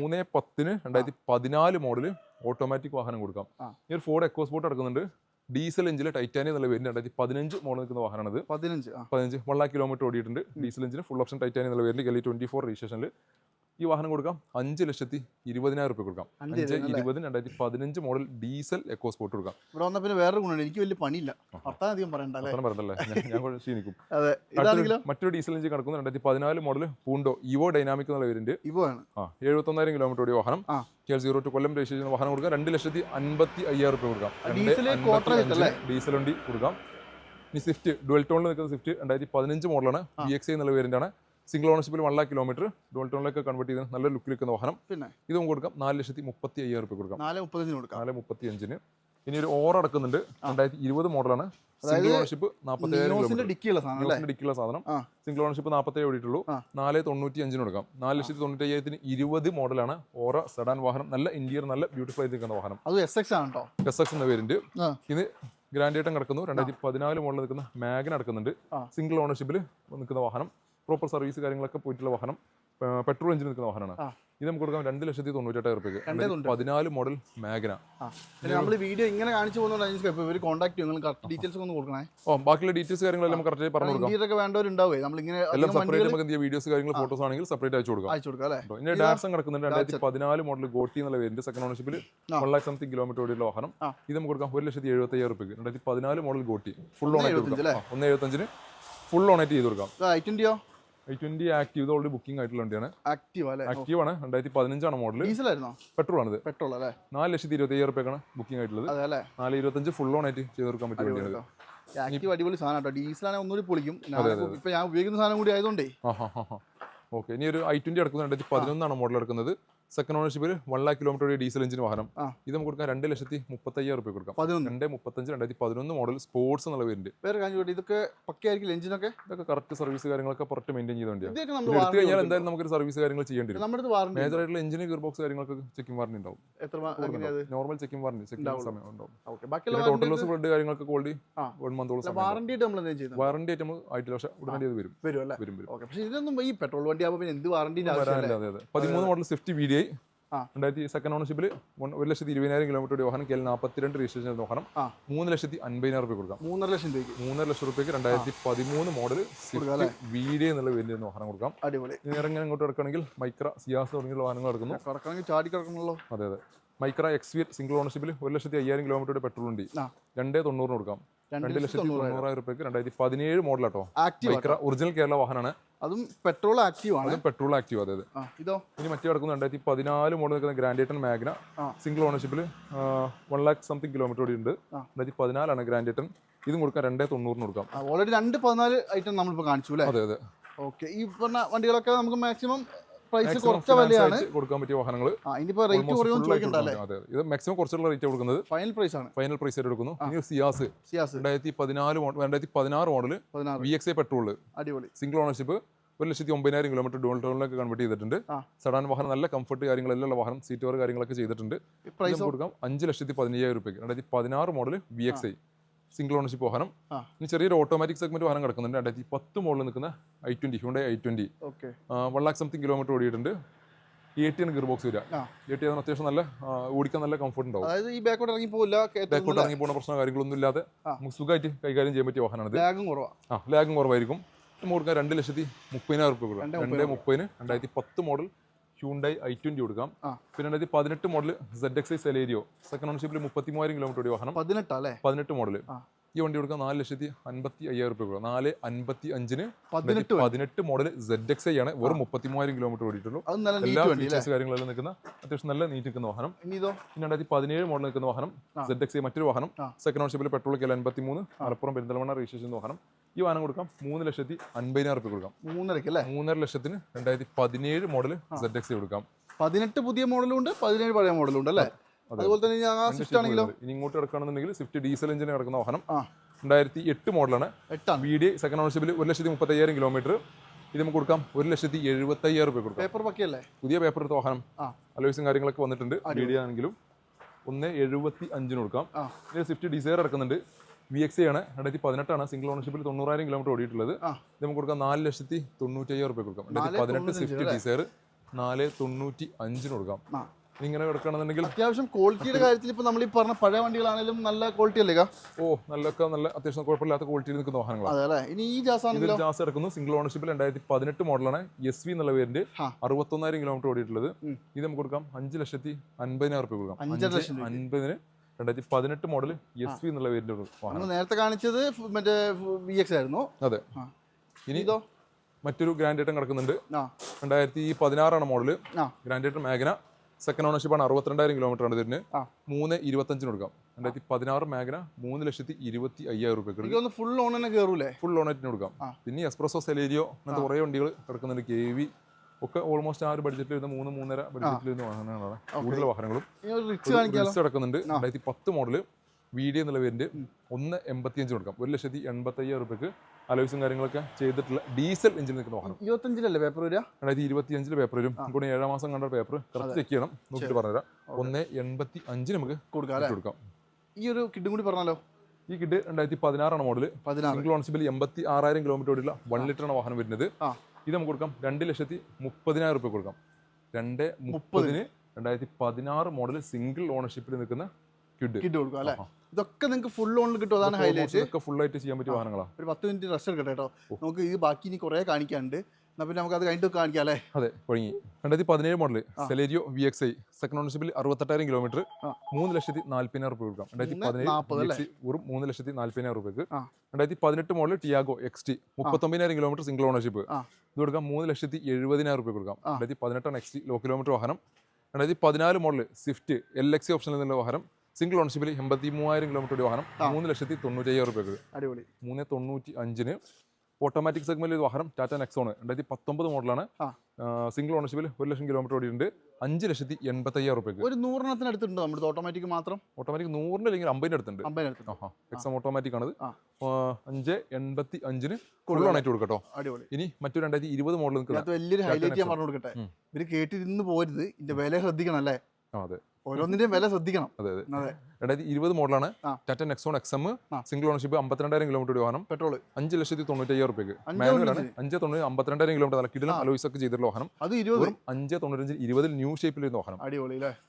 മൂന്ന് പത്തിന് രണ്ടായിരത്തി പതിനാല് മോഡൽ ഓട്ടോമാറ്റിക് വാഹനം കൊടുക്കാം. ഈ ഒരു ഫോർഡ് എക്കോസ്പോർട്ട് എടുക്കുന്നുണ്ട് ഡീസൽ എഞ്ചിൽ ടൈറ്റാനിയം എന്നുള്ള പേരിന് രണ്ടായിരത്തി പതിനഞ്ച് മോഡൽ നിൽക്കുന്ന വാഹനമാണ് പതിനഞ്ച് പതിനഞ്ച് വൺ ലാക്ക് കിലോമീറ്റർ ഓടിയിട്ടുണ്ട്. ഡീസൽ എഞ്ചിന് ഫുൾ ഓപ്ഷൻ ടൈറ്റാനിയം എന്നുള്ള പേരിൽ ഗലി ട്വന്റി ഫോർ രജിസ്ട്രേഷനിൽ ഈ വാഹനം കൊടുക്കാം. അഞ്ച് ലക്ഷത്തി ഇരുപതിനായിരം റുപ്യ കൊടുക്കാം. അഞ്ച് ഇരുപതിന് രണ്ടായിരത്തി പതിനഞ്ച് മോഡൽ ഡീസൽ എക്കോ സ്പോർട്ട് കൊടുക്കാം. ഇവിടെ വന്ന പിന്നെ വേറൊരു ഗുണമാണ് എനിക്ക് വലിയ പണിയില്ല. അധികം പറയണ്ട അല്ലേ? അത്ര പറഞ്ഞല്ലേ ഞാൻ- ഞാൻ കുറച്ച് ക്ഷീണിക്കും. അതെ. അടുത്തൊരു- മറ്റൊരു ഡീസൽ എഞ്ചിൻ കിടക്കുന്നു രണ്ടായിരത്തി പതിനാല് മോഡൽ പൂണ്ടോ? ഇവോ ഡൈനാമിക് എന്നുള്ള പേരിന്റെ ഇവോ ആണ്. ആ എഴുപത്തൊന്നായിരം കിലോമീറ്റർ ഓടിയ വാഹനം. K L zero two Kollam registration ചെയ്യുന്ന വാഹനം കൊടുക്കാം. രണ്ട് ലക്ഷത്തി അൻപത്തി അയ്യായിരം റുപ്യ കൊടുക്കാം? ഡീസൽ വണ്ടി കൊടുക്കാം. ഇനി സ്വിഫ്റ്റ് ഡുവൽ ടോണിൽ നിൽക്കുന്ന സ്വിഫ്റ്റ് രണ്ടായിരത്തി പതിനഞ്ച് മോഡലാണ്. ബി എക്സ് എന്നുള്ള വേരിന്റാണ് ആണ്. സിംഗിൾ ഓണർഷിപ്പിൽ വൺ ലാക്ക് കിലോമീറ്റർ ഡുവൽ ടോണിലേക്ക് കൺവേർട്ട് ചെയ്ത് നല്ല ലുക്കിൽ നിൽക്കുന്ന വാഹനം. പിന്നെ? ഇത് നമുക്ക് കൊടുക്കാം. നാല് ലക്ഷത്തി മുപ്പത്തി അയ്യായിരം റുപ്യ കൊടുക്കാം. നാല് മുപ്പത്തഞ്ചിന് കൊടുക്കാം. നാല് മുപ്പത്തി അഞ്ചിന് ഇനി ഒരു ഓർ അടക്കുന്നുണ്ട്. രണ്ടായിരത്തി ഇരുപത് മോഡലാണ് സിംഗിൾ ഓണർഷിപ്പ് നാൽപ്പത്തേഴ് ഡിക്കിയുള്ള സാധനം സിംഗിൾ ഓണർഷിപ്പ് നാൽപ്പത്തേഴ് ഓടിയിട്ടുള്ളൂ. നാല് തൊണ്ണൂറ്റി അഞ്ചിന് കൊടുക്കാം. നാല് ലക്ഷത്തി തൊണ്ണൂറ്റി അയ്യായിരത്തിന് ഇരുപത് മോഡലാണ് ഓറ സെഡാൻ വാഹനം. നല്ല ഇന്റീരിയർ നല്ല ബ്യൂട്ടിഫുൾ ആയിട്ട് നിൽക്കുന്ന വാഹനം. അത് എസ് എക്സ് ആണ് എസ് എക്സ് എന്ന പേരിന്റെ ഇത് ഗ്രാൻഡ് ആയിട്ടും കിടക്കുന്നു രണ്ടായിരത്തി പതിനാല് മോഡൽ നിൽക്കുന്ന മാഗൻ നടക്കുന്നുണ്ട്. സിംഗിൾ ഓണർഷിപ്പിൽ നിൽക്കുന്ന വാഹനം. പ്രോപ്പർ സർവീസ് കാര്യങ്ങളൊക്കെ പോയിട്ടുള്ള വാഹനം പെട്രോൾ എഞ്ചിൻ നിൽക്കുന്ന വാഹനമാണ്. ഇത് നമുക്ക് കൊടുക്കാം രണ്ട് ലക്ഷത്തി തൊണ്ണൂറ്റെട്ടായിരം റുപ്യക്ക്. പതിനാല് മോഡൽ മാഗന നമ്മൾ വീഡിയോ ഇങ്ങനെ കാണിച്ചു പോകുന്നതുകൊണ്ട് ഇപ്പോൾ ഇവർ കോൺടാക്ട് ചെയ്യും. കറക്റ്റ് ഡീറ്റെയിൽസ് ഒന്ന് കൊടുക്കണേ. ഓ ബാക്കിയുള്ള ഡീറ്റെയിൽസ് കാര്യങ്ങളെല്ലാം നമുക്ക് കറക്റ്റ് പറഞ്ഞു കൊടുക്കാം. ഇന്ത്യയിലൊക്കെ വേണ്ടവരുണ്ടാവേ എല്ലാം അധികം സെപ്പറേറ്റ് നമുക്ക് എന്ത് വീഡിയോസ് കാര്യങ്ങൾ ഫോട്ടോസ് ആണെങ്കിൽ സെപ്പറേറ്റ് അയച്ചു കൊടുക്കാം. അയച്ചു കൊടുക്കാം അല്ലേ. ഇനി ഡാൻസം കിടക്കുന്നുണ്ട്. രണ്ടായിരത്തി പതിനാല് മോഡൽ ഗോട്ടി എന്നുള്ള പേരിന്റെ സെക്കൻഡ് ഓണർഷിപ്പിൽ. വൺ ലാക്ക് സംതിങ് കിലോമീറ്റർ ഓടിയുള്ള വാഹനം. ഇത് നമുക്ക് കൊടുക്കാം. ഒരു ലക്ഷത്തി എഴുപത്തി അയ്യായിരം റുപ്യക്ക്. രണ്ടായിരത്തി പതിനാല് മോഡൽ ഗോട്ടി ഫുൾ ഓൺ ആയിട്ട് കൊടുക്കാം. ഒന്ന് എഴുപത്തഞ്ചിന് ഫുൾ ഓൺ ആയിട്ട് ചെയ്ത് കൊടുക്കാം. I ട്വന്റിയോ I twenty Active already booking ആയിട്ടുള്ള വണ്ടിയാണ്. ആക്റ്റീവ് അല്ലേ? ആക്റ്റീവ് ആണ്. രണ്ടായിരത്തി പതിനഞ്ചാണ് മോഡൽ ഡീസൽ ആയിരുന്നോ? പെട്രോൾ ആണ് പെട്രോൾ അല്ലേ നാല് ലക്ഷത്തി ഇരുപത്തി അയ്യായിരം റുപ്യക്കാണ് ബുക്കിംഗ് ആയിട്ടുള്ളത്. അതെ നാല് ഇരുപത്തഞ്ച് ഫുൾ ഓൺ ആയിട്ട് ചെയ്ത് തീർക്കാൻ പറ്റിയ വണ്ടിയാണ് ആക്റ്റീവ് അടിപൊളി സാധനം കേട്ടോ. ഡീസലാണെങ്കിൽ ഒന്നുകൂടി പൊളിക്കും. ഇപ്പൊ ഞാൻ ഉപയോഗിക്കുന്ന സാധനം കൂടി ആയതുകൊണ്ടേ. ഓക്കെ ഇനി ഒരു ഐ ട്വന്റി എടുക്കുന്നത് രണ്ടായിരത്തി പതിനൊന്നാണ് മോഡൽ എടുക്കുന്നത്. Second ഓണർഷിപ്പിൽ one lakh kilometre diesel engine വാഹനം. ഇത് നമുക്ക് കൊടുക്കാൻ രണ്ട് ലക്ഷത്തി മുപ്പത്തയ്യായിരം റുപ്യ കൊടുക്കാം. രണ്ട് മുപ്പത്തഞ്ച് രണ്ടായിരത്തി പതിനൊന്ന് മോഡൽ സ്പോർട്സ് എന്നുള്ള പേരുണ്ട്. വേറെ കാര്യം ഇതൊക്കെ പക്കയായിരിക്കും എഞ്ചിനൊക്കെ ഇതൊക്കെ കറക്റ്റ് സർവീസ് കാര്യങ്ങളൊക്കെ പുറത്ത് മെയിന്റെയിൻ ചെയ്ത വണ്ടിയാണ് ഇതൊക്കെ ഇത് നമ്മൾ എടുത്തു കഴിഞ്ഞാൽ വാറണ്ടി എന്തായാലും നമുക്ക് സർവീസ് കാര്യങ്ങൾ ചെയ്യേണ്ടി വരും. വാറണ്ടി മേജർ ആയിട്ടുള്ള എഞ്ചിന് ഗിയർ ബോക്സ് കാര്യങ്ങളൊക്കെ ചെക്കിംഗ് വാറണ്ടി ഉണ്ടാവും. എത്ര നോർമൽ ചെക്കിംഗ് വാറണ്ടി ചെക്കിംഗ്. സമയം ഉണ്ടാവും. ടോട്ടൽ ലോസ് ബ്ലഡ് കാര്യങ്ങളൊക്കെ ക്വാളിറ്റി. വൺ മന്തോളം വാറണ്ടി വാറണ്ടി ആയിട്ട് നമ്മൾ വാറണ്ടി ആയിട്ട് ലക്ഷം ഉടനടി അത് വരും. വരും വരും പക്ഷേ ഇതൊന്നും ഈ പെട്രോൾ വണ്ടി ആകുമ്പോൾ എന്ത് അതെ പതിമൂന്ന് model Swift V D I. രണ്ടായിരത്തി സെക്കൻഡ് ഓണർഷിപ്പിൽ ഒരു ലക്ഷത്തി ഇരുപതിനായിരം കിലോമീറ്റർ വാഹനം കെ എൽ നാൽപ്പത്തിരണ്ട് രജിസ്ട്രേഷൻ വാഹനം. മൂന്ന് ലക്ഷത്തി അൻപതിനായിരം രൂപ കൊടുക്കാം. മൂന്നര ലക്ഷം രൂപയ്ക്ക്. മൂന്നര ലക്ഷം രൂപയ്ക്ക് രണ്ടായിരത്തി പതിമൂന്ന് മോഡൽ വീഡിയോ എന്നുള്ള വലിയ വാഹനം കൊടുക്കാം. അടിപൊളി. ഇറങ്ങി അങ്ങോട്ട് കിടക്കുകയാണെങ്കിൽ മൈക്ര സിയാസ് തുടങ്ങിയുള്ള വാഹനങ്ങൾ എടുക്കുന്നു. കിടക്കണമെങ്കിൽ ചാടി കിടക്കണമല്ലോ. അതെ അതെ. മൈക്ര എക്സ് സിംഗിൾ ഓണർഷിപ്പിൽ ഒരു ലക്ഷത്തി അയ്യായിരം കിലോമീറ്റർ പെട്രോൾ ഉണ്ട്. രണ്ടേ തൊണ്ണൂറിന് കൊടുക്കാം. രണ്ട് ലക്ഷത്തി തൊണ്ണൂറായിരം. റുപ്യക്ക് രണ്ടായിരത്തി പതിനേഴ് ആക്റ്റീവ് ഒറിജിനൽ കേരള വാഹനമാണ് അതും പെട്രോൾ ആക്റ്റീവ് ആണ്. പെട്രോൾ ആക്റ്റീവ് ഇതോ? ഇനി മറ്റേ കിടക്കുന്ന രണ്ടായിരത്തി പതിനാല് മോഡൽ നിൽക്കുന്ന ഗ്രാൻഡേറ്റൻ മാഗ്ന സിംഗിൾ ഓണർഷിപ്പിൽ വൺ ലാക്ക് സംതിങ് കിലോമീറ്റർ ഓടി ഉണ്ട്. രണ്ടായിരത്തി പതിനാലാണ് ഗ്രാൻഡേറ്റൻ ഇതും കൊടുക്കാം രണ്ടേ തൊണ്ണൂറിന് കൊടുക്കാം. ഓൾറെഡി രണ്ട് പതിനാല് ഐറ്റം നമ്മളിപ്പോൾ കാണിച്ചു അല്ലേ? അതെ അതെ. ഓക്കെ ഈ പറഞ്ഞ വണ്ടികളൊക്കെ നമുക്ക് മാക്സിമം പ്രൈസ് കുറച്ച വിലയാണ്. കൊടുക്കാൻ പറ്റിയ വാഹനങ്ങൾ റേറ്റ് അതെ. ഇത് മാക്സിമം കുറച്ചുള്ള റേറ്റ് കൊടുക്കുന്നത്. ഫൈനൽ പ്രൈസ് ആണ്. ഫൈനൽ പ്രൈസ് ആയിട്ട് എടുക്കുന്നു. ഇനി സിയാസ്. സിയാസ്. രണ്ടായിരത്തി പതിനാല് രണ്ടായിരത്തി പതിനാറ് model V X A petrol അടിപൊളി. സിംഗിൾ ഓണർഷിപ്പ് ഒരു ലക്ഷത്തി ഒമ്പതിനായിരം കിലോമീറ്റർ ഡുവൽ ടോണിലൊക്കെ കൺവേർട്ട് ചെയ്തിട്ടുണ്ട്. സഡാൻ വാഹനം നല്ല കംഫർട്ട് കാര്യങ്ങളെല്ലാം ഉള്ള വാഹനം സീറ്റ് കവർ കാര്യങ്ങളൊക്കെ ചെയ്തിട്ടുണ്ട്. പ്രൈസ് കൊടുക്കാം? അഞ്ച് ലക്ഷത്തി പതിനയ്യായിരം രൂപയ്ക്ക്. രണ്ടായിരത്തി പതിനാറ് model V X I single ownership വാഹനം. ഇനി ചെറിയൊരു ഓട്ടോമാറ്റിക് സെഗ്മെന്റ് വാഹനം കിടക്കുന്നുണ്ട്. രണ്ടായിരത്തി പത്ത് മോളിൽ നിൽക്കുന്ന I twenty Hyundai I twenty one lakh something kilometre ഓടിയിട്ടുണ്ട്. എ ടി ആണ് ഗിയർ ബോക്സ് വരിക. ആ. എ ടി ആണ് അത്യാവശ്യം നല്ല ഓടിക്കാൻ നല്ല കംഫർട്ട് ഉണ്ടാവും. അതായത് ഈ ബാക്കോട്ട് ഇറങ്ങി പോകില്ല ബാക്കോട്ട് ഇറങ്ങി പോകുന്ന പ്രശ്നം കാര്യങ്ങളൊന്നും ഇല്ലാതെ നമുക്ക് സുഖമായിട്ട് കൈകാര്യം ചെയ്യാൻ പറ്റിയ വാഹനമാണ് ലാഗും കുറവാണ് ആ ലാഗും കുറവായിരിക്കും. നമുക്ക് കൊടുക്കാൻ രണ്ട് ലക്ഷത്തി മുപ്പതിനായിരം രൂപ രണ്ട് മുപ്പതിന് രണ്ടായിരത്തി പത്ത് മോഡൽ ഹ്യൂണ്ടായി ഐ ട്വന്റി കൊടുക്കാം. പിന്നെ രണ്ടായിരത്തി പതിനെട്ട് മോഡൽ സെഡ് എക്സ് എലേരിയോ സെലേരിയോ സെക്കൻഡ് ഓണർഷിപ്പിൽ മുപ്പത്തി മൂവായിരം കിലോമീറ്റർ ഓടിയ വാഹനം. പതിനെട്ടാ മോഡൽ. ഈ വണ്ടി കൊടുക്കാൻ നാല് ലക്ഷത്തി അൻപത്തി അയ്യായിരം രൂപ കൊടുക്കാം. നാല് അൻപത്തി അഞ്ചിന് പതിനെട്ട് പതിനെട്ട് മോഡൽ സെഡ് എക്സ് ഐ ആണ്. വെറും മുപ്പത്തി മൂവായിരം കിലോമീറ്റർ ഓടിയിട്ടുള്ളൂ. എല്ലാ ഫീച്ചേഴ്സ് കാര്യങ്ങളെല്ലാം നിൽക്കുന്ന അത്യാവശ്യം നല്ല നീറ്റ് നിൽക്കുന്ന വാഹനം. രണ്ടായിരത്തി പതിനേഴ് മോഡൽ നിൽക്കുന്ന വാഹനം. സെഡ് എക്സ് ഐ മറ്റൊരു വാഹനം. സെക്കൻഡ് ഓൺഷിപ്പിൽ പെട്രോൾ കിലോ അൻപത്തി മൂന്ന് മലപ്പുറം പെരിന്തൽമണ്ണ രജിസ്ട്രേഷൻ വാഹനം. ഈ വാഹനം കൊടുക്കാം മൂന്ന് ലക്ഷത്തി അൻപതിനായിരം രൂപ കൊടുക്കാം. മൂന്നരക്ക് അല്ലേ? മൂന്നര ലക്ഷത്തിന് രണ്ടായിരത്തി പതിനേഴ് മോഡൽ സെഡ് എക്സ് കൊടുക്കാം. പതിനെട്ട് പുതിയ മോഡലും ഉണ്ട് പതിനേഴ് പഴയ മോഡലും ഉണ്ട് അല്ലേ. അതുപോലെ തന്നെ ആ സ്വിഫ്റ്റ് ആണെങ്കിലും? ഇനി ഇങ്ങോട്ട് കിടക്കുകയാണെന്നുണ്ടെങ്കിൽ സ്വിഫ്റ്റ് ഡീസൽ എഞ്ചിന് കിടക്കുന്ന വാഹനം. രണ്ടായിരത്തി എട്ട് മോഡലാണ്. എട്ടാണ്. വി ഡി സെക്കൻഡ് ഓണർഷിപ്പിൽ ഒരു ലക്ഷത്തി മുപ്പത്തയ്യായിരം കിലോമീറ്റർ ഇത് നമുക്ക് കൊടുക്കാം ഒരു ലക്ഷത്തി എഴുപത്തയ്യായിരം രൂപ കൊടുക്കാം. പേപ്പർ ബാക്കിയല്ലേ? പുതിയ പേപ്പർ എടുത്ത വാഹനം. അലോയ്സും കാര്യങ്ങളൊക്കെ വന്നിട്ടുണ്ട്. വി ഡി ആണെങ്കിലും ഒന്ന് എഴുപത്തി അഞ്ചിന് കൊടുക്കാം ഇതിൽ സ്വിഫ്റ്റ് ഡിസയർ ഇറക്കുന്നുണ്ട്. വി എക്സ് ആണ്. രണ്ടായിരത്തി പതിനെട്ടാണ് സിംഗിൾ ഓണർഷിപ്പിൽ തൊണ്ണൂറായിരം കിലോമീറ്റർ ഓടിയിട്ടുള്ളത്. ഇത് നമുക്ക് കൊടുക്കാം നാല് ലക്ഷത്തി തൊണ്ണൂറ്റി അയ്യായിരം രൂപ കൊടുക്കാം. രണ്ടായിരത്തി പതിനെട്ട് സ്വിഫ്റ്റ് ഡിസയർ നാല് തൊണ്ണൂറ്റി അഞ്ചിന് കൊടുക്കാം ഇങ്ങനെ കിടക്കണമെന്നുണ്ടെങ്കിൽ അത്യാവശ്യം ക്വാളിറ്റിയുടെ കാര്യത്തിൽ ഇപ്പൊ നമ്മൾ ഈ പറഞ്ഞ പഴയ വണ്ടികളാണെങ്കിലും നല്ല ക്വാളിറ്റി അല്ലേ ഓ നല്ലൊക്കെ നല്ല അത്യാവശ്യം കുഴപ്പമില്ലാത്ത ക്വാളിറ്റിയിൽ നിൽക്കുന്ന വാഹനങ്ങളാണ് ഇനി ഈ ജാസ് ജാസ് എടുക്കുന്നു സിംഗിൾ ഓണർഷിപ്പിൽ രണ്ടായിരത്തി പതിനെട്ട് മോഡലാണ് എസ് വി എന്നുള്ള പേരിന്റെ അറുപത്തി അറുപത്തൊന്നായിരം കിലോമീറ്റർ ഓടിയിട്ടുള്ളത്. ഇത് നമുക്ക് കൊടുക്കാം അഞ്ച് ലക്ഷത്തി അൻപതിനായിരം റുപ്യ കൊടുക്കാം. അൻപതിന് രണ്ടായിരത്തി പതിനെട്ട് മോഡൽ എസ് വി എന്നുള്ള പേരിന്റെ ഒരു നേരത്തെ കാണിച്ചത് മറ്റേ വി എക്സ് ആയിരുന്നു. അതെ. ഇനി മറ്റൊരു ഗ്രാൻഡ് ഐറ്റം കിടക്കുന്നുണ്ട്. രണ്ടായിരത്തി പതിനാറാണ് model. Grand item Magna second ownership ആണ് അറുപത്തിരണ്ടായിരം കിലോമീറ്റർ ആണ് ഇതിന്. മൂന്ന് ഇരുപത്തഞ്ചിന് കൊടുക്കാം. രണ്ടായിരത്തി പതിനാറ് മേഖല മൂന്ന് ലക്ഷത്തി ഇരുപത്തി അയ്യായിരം റുപ്യ ഫുൾ കേറൂലേ? കയറൂലേ ഫുൾ ഓണറ്റിന് കൊടുക്കാം. പിന്നെ എക്സ്പ്രസോ സെലേരിയോ അങ്ങനത്തെ കുറേ വണ്ടികൾ കിടക്കുന്നുണ്ട്. കെ വി ഒക്കെ ഓൾമോസ്റ്റ് ആ ഒരു ബഡ്ജറ്റിൽ വരുന്ന മൂന്ന് മൂന്നര ബഡ്ജറ്റിൽ വരുന്ന വാഹനങ്ങളാണ്. കൂടുതൽ വാഹനങ്ങളും. റിച്ച് കിടക്കുന്നുണ്ട്. രണ്ടായിരത്തി പത്ത് മോഡൽ വി ഡി എന്നുള്ള പേരിന്റെ ഒന്ന് എൺപത്തി അഞ്ച് കൊടുക്കാം. ഒരു ലക്ഷത്തി എൺപത്തി അയ്യായിരം റുപ്യക്ക് അലോയ്സും കാര്യങ്ങളൊക്കെ ചെയ്തിട്ടുള്ള ഡീസൽ എഞ്ചിൻ നിൽക്കുന്ന വാഹനം. ഇരുപത്തഞ്ചിലല്ലേ പേപ്പർ വരിക? രണ്ടായിരത്തി ഇരുപത്തി അഞ്ചിൽ പേപ്പർ വരും കൂടെ ഏഴാം മാസം കണ്ട പേപ്പർ കറക്റ്റ് ചെക്ക് ചെയ്യണം. നോക്കിയിട്ട് പറഞ്ഞുതരാം. ഒന്ന് എൺപത്തി അഞ്ചിന് നമുക്ക് കൊടുക്കാം ഈ ഒരു കിഡും കൂടി പറഞ്ഞാലോ? ഈ കിഡ് രണ്ടായിരത്തി പതിനാറാണ് മോഡൽ സിംഗിൾ ഓൺസിബിൾ എൺപത്തി ആറായിരം കിലോമീറ്റർ ഓടിയുള്ള വൺ ആണ് വാഹനം വരുന്നത്. ഇത് നമുക്ക് കൊടുക്കാം രണ്ട് ലക്ഷത്തി മുപ്പതിനായിരം റുപ്യ കൊടുക്കാം. രണ്ട് മുപ്പതിന്. രണ്ടായിരത്തി പതിനാറ് മോഡൽ സിംഗിൾ ഓണർഷിപ്പിൽ നിൽക്കുന്ന കിഡ്. കൊടുക്കാം അല്ലേ? ഇതൊക്കെ നിങ്ങൾക്ക് ഫുൾ ഓണിൽ കിട്ടും അതാണ് ഹൈലൈറ്റ് ഒക്കെ ഫുൾ ആയിട്ട് ചെയ്യാൻ പറ്റിയ വാഹനങ്ങളാണ് ഒരു പത്ത് മിനിറ്റ് റെസ്റ്റ് എടുക്കട്ടെ കേട്ടോ നമുക്ക് ഇത് ബാക്കി ഇനി കുറേ കാണിക്കാനുണ്ട്. എന്നാ പിന്നെ നമുക്ക് അത് കഴിഞ്ഞിട്ട് കാണിക്കാം അല്ലേ? അതെ ഒഴുങ്ങി രണ്ടായിരത്തി പതിനേഴ് model. Celerio V X I second ഓണർഷിപ്പിൽ അറുപത്തെട്ടായിരം കിലോമീറ്റർ. മൂന്ന് ലക്ഷത്തി നാല്പതിനായിരം രൂപ കൊടുക്കാം. രണ്ടായിരത്തി പതിനേഴ് വെറും മൂന്ന് ലക്ഷത്തി നാല്പതിനായിരം രൂപയ്ക്ക് രണ്ടായിരത്തി പതിനെട്ട് മോഡൽ ടിയാഗോ എക്സ് ടി മുപ്പത്തൊമ്പതിനായിരം കിലോമീറ്റർ സിംഗിൾ ഓണർഷിപ്പ്. ഇത് കൊടുക്കാം മൂന്ന് ലക്ഷത്തി എഴുപതിനായിരം രൂപ കൊടുക്കാം. രണ്ടായിരത്തി പതിനെട്ടാണ് എക്സ് ടി ലോ കിലോമീറ്റർ വാഹനം. രണ്ടായിരത്തി പതിനാല് മോഡൽ സ്വിഫ്റ്റ് എൽ എക്സി ഓപ്ഷനിൽ നിന്നുള്ള വാഹനം. സിംഗിൾ ഓണർഷിപ്പിൽ എൺപത്തി മൂവായിരം കിലോമീറ്റർ വാഹനം. മൂന്ന് ലക്ഷത്തി തൊണ്ണൂറ്റയ്യായിരം റുപ്യക്ക് അടിപൊളി. മൂന്ന് തൊണ്ണൂറ്റി അഞ്ചിന് ഓട്ടോമാറ്റിക് സെഗ്മെന്റിൽ വാഹനം ടാറ്റ നെക്സോൺ രണ്ടായിരത്തി പത്തൊമ്പത് മോഡലാണ് സിംഗിൾ ഓണർഷിപ്പിൽ ഒരു ലക്ഷം കിലോമീറ്റർ ഓടിയിട്ടുണ്ട്. അഞ്ച് ലക്ഷത്തി എൺപത്തയ്യായിരം റുപ്യക്ക് ഒരു നൂറെണ്ണത്തിന് അടുത്തുണ്ടോ നമ്മുടെ ഓട്ടോമാറ്റിക് മാത്രം? ഓട്ടോമാറ്റിക് നൂറിന് അല്ലെങ്കിൽ അമ്പതിന് അടുത്തുണ്ട്. എക്സാം ഓട്ടോമാറ്റിക് ആണ് അഞ്ച് എൺപത്തി അഞ്ചിന് ഫുൾ കൊടുക്കട്ടോ. അടിപൊളി. ഇനി മറ്റു രണ്ടായിരത്തി ഇരുപത് മോഡൽ വലിയൊരു ഹൈലൈറ്റ് ഞാൻ പറഞ്ഞു കൊടുക്കട്ടെ. ഇവർ കേട്ടിരുന്ന് പോരുത്. ഇതിന്റെ വില ശ്രദ്ധിക്കണം അല്ലേ? അതെ. ഓരോന്നിന്റെയും വില ശ്രദ്ധിക്കണം. അതെ അതെ. രണ്ടായിരത്തി ഇരുപത് മോഡലാണ്. ടാറ്റ നെക്സോൺ എക്സ്എം ആ. സിംഗിൾ ഓണർഷിപ്പ് അമ്പത്തിരണ്ടായിരം കിലോമീറ്റർ വാഹനം. പെട്രോൾ അഞ്ച് ലക്ഷത്തി തൊണ്ണൂറ്റയ്യായിരം റുപ്യക്ക് അഞ്ച് മാനുവലാണ്. അഞ്ച് തൊണ്ണൂറ് അമ്പത്തിരണ്ടായിരം കിലോമീറ്റർ നല്ല കിടിലം ആ. അലോയ്സ് ഒക്കെ ചെയ്തിട്ടുള്ള വാഹനം. അത് ഇരുപത്. അഞ്ച് തൊണ്ണൂറ്റഞ്ച് ഇരുപതിൽ ന്യൂ ഷേപ്പിൽ വരുന്ന വാഹനം.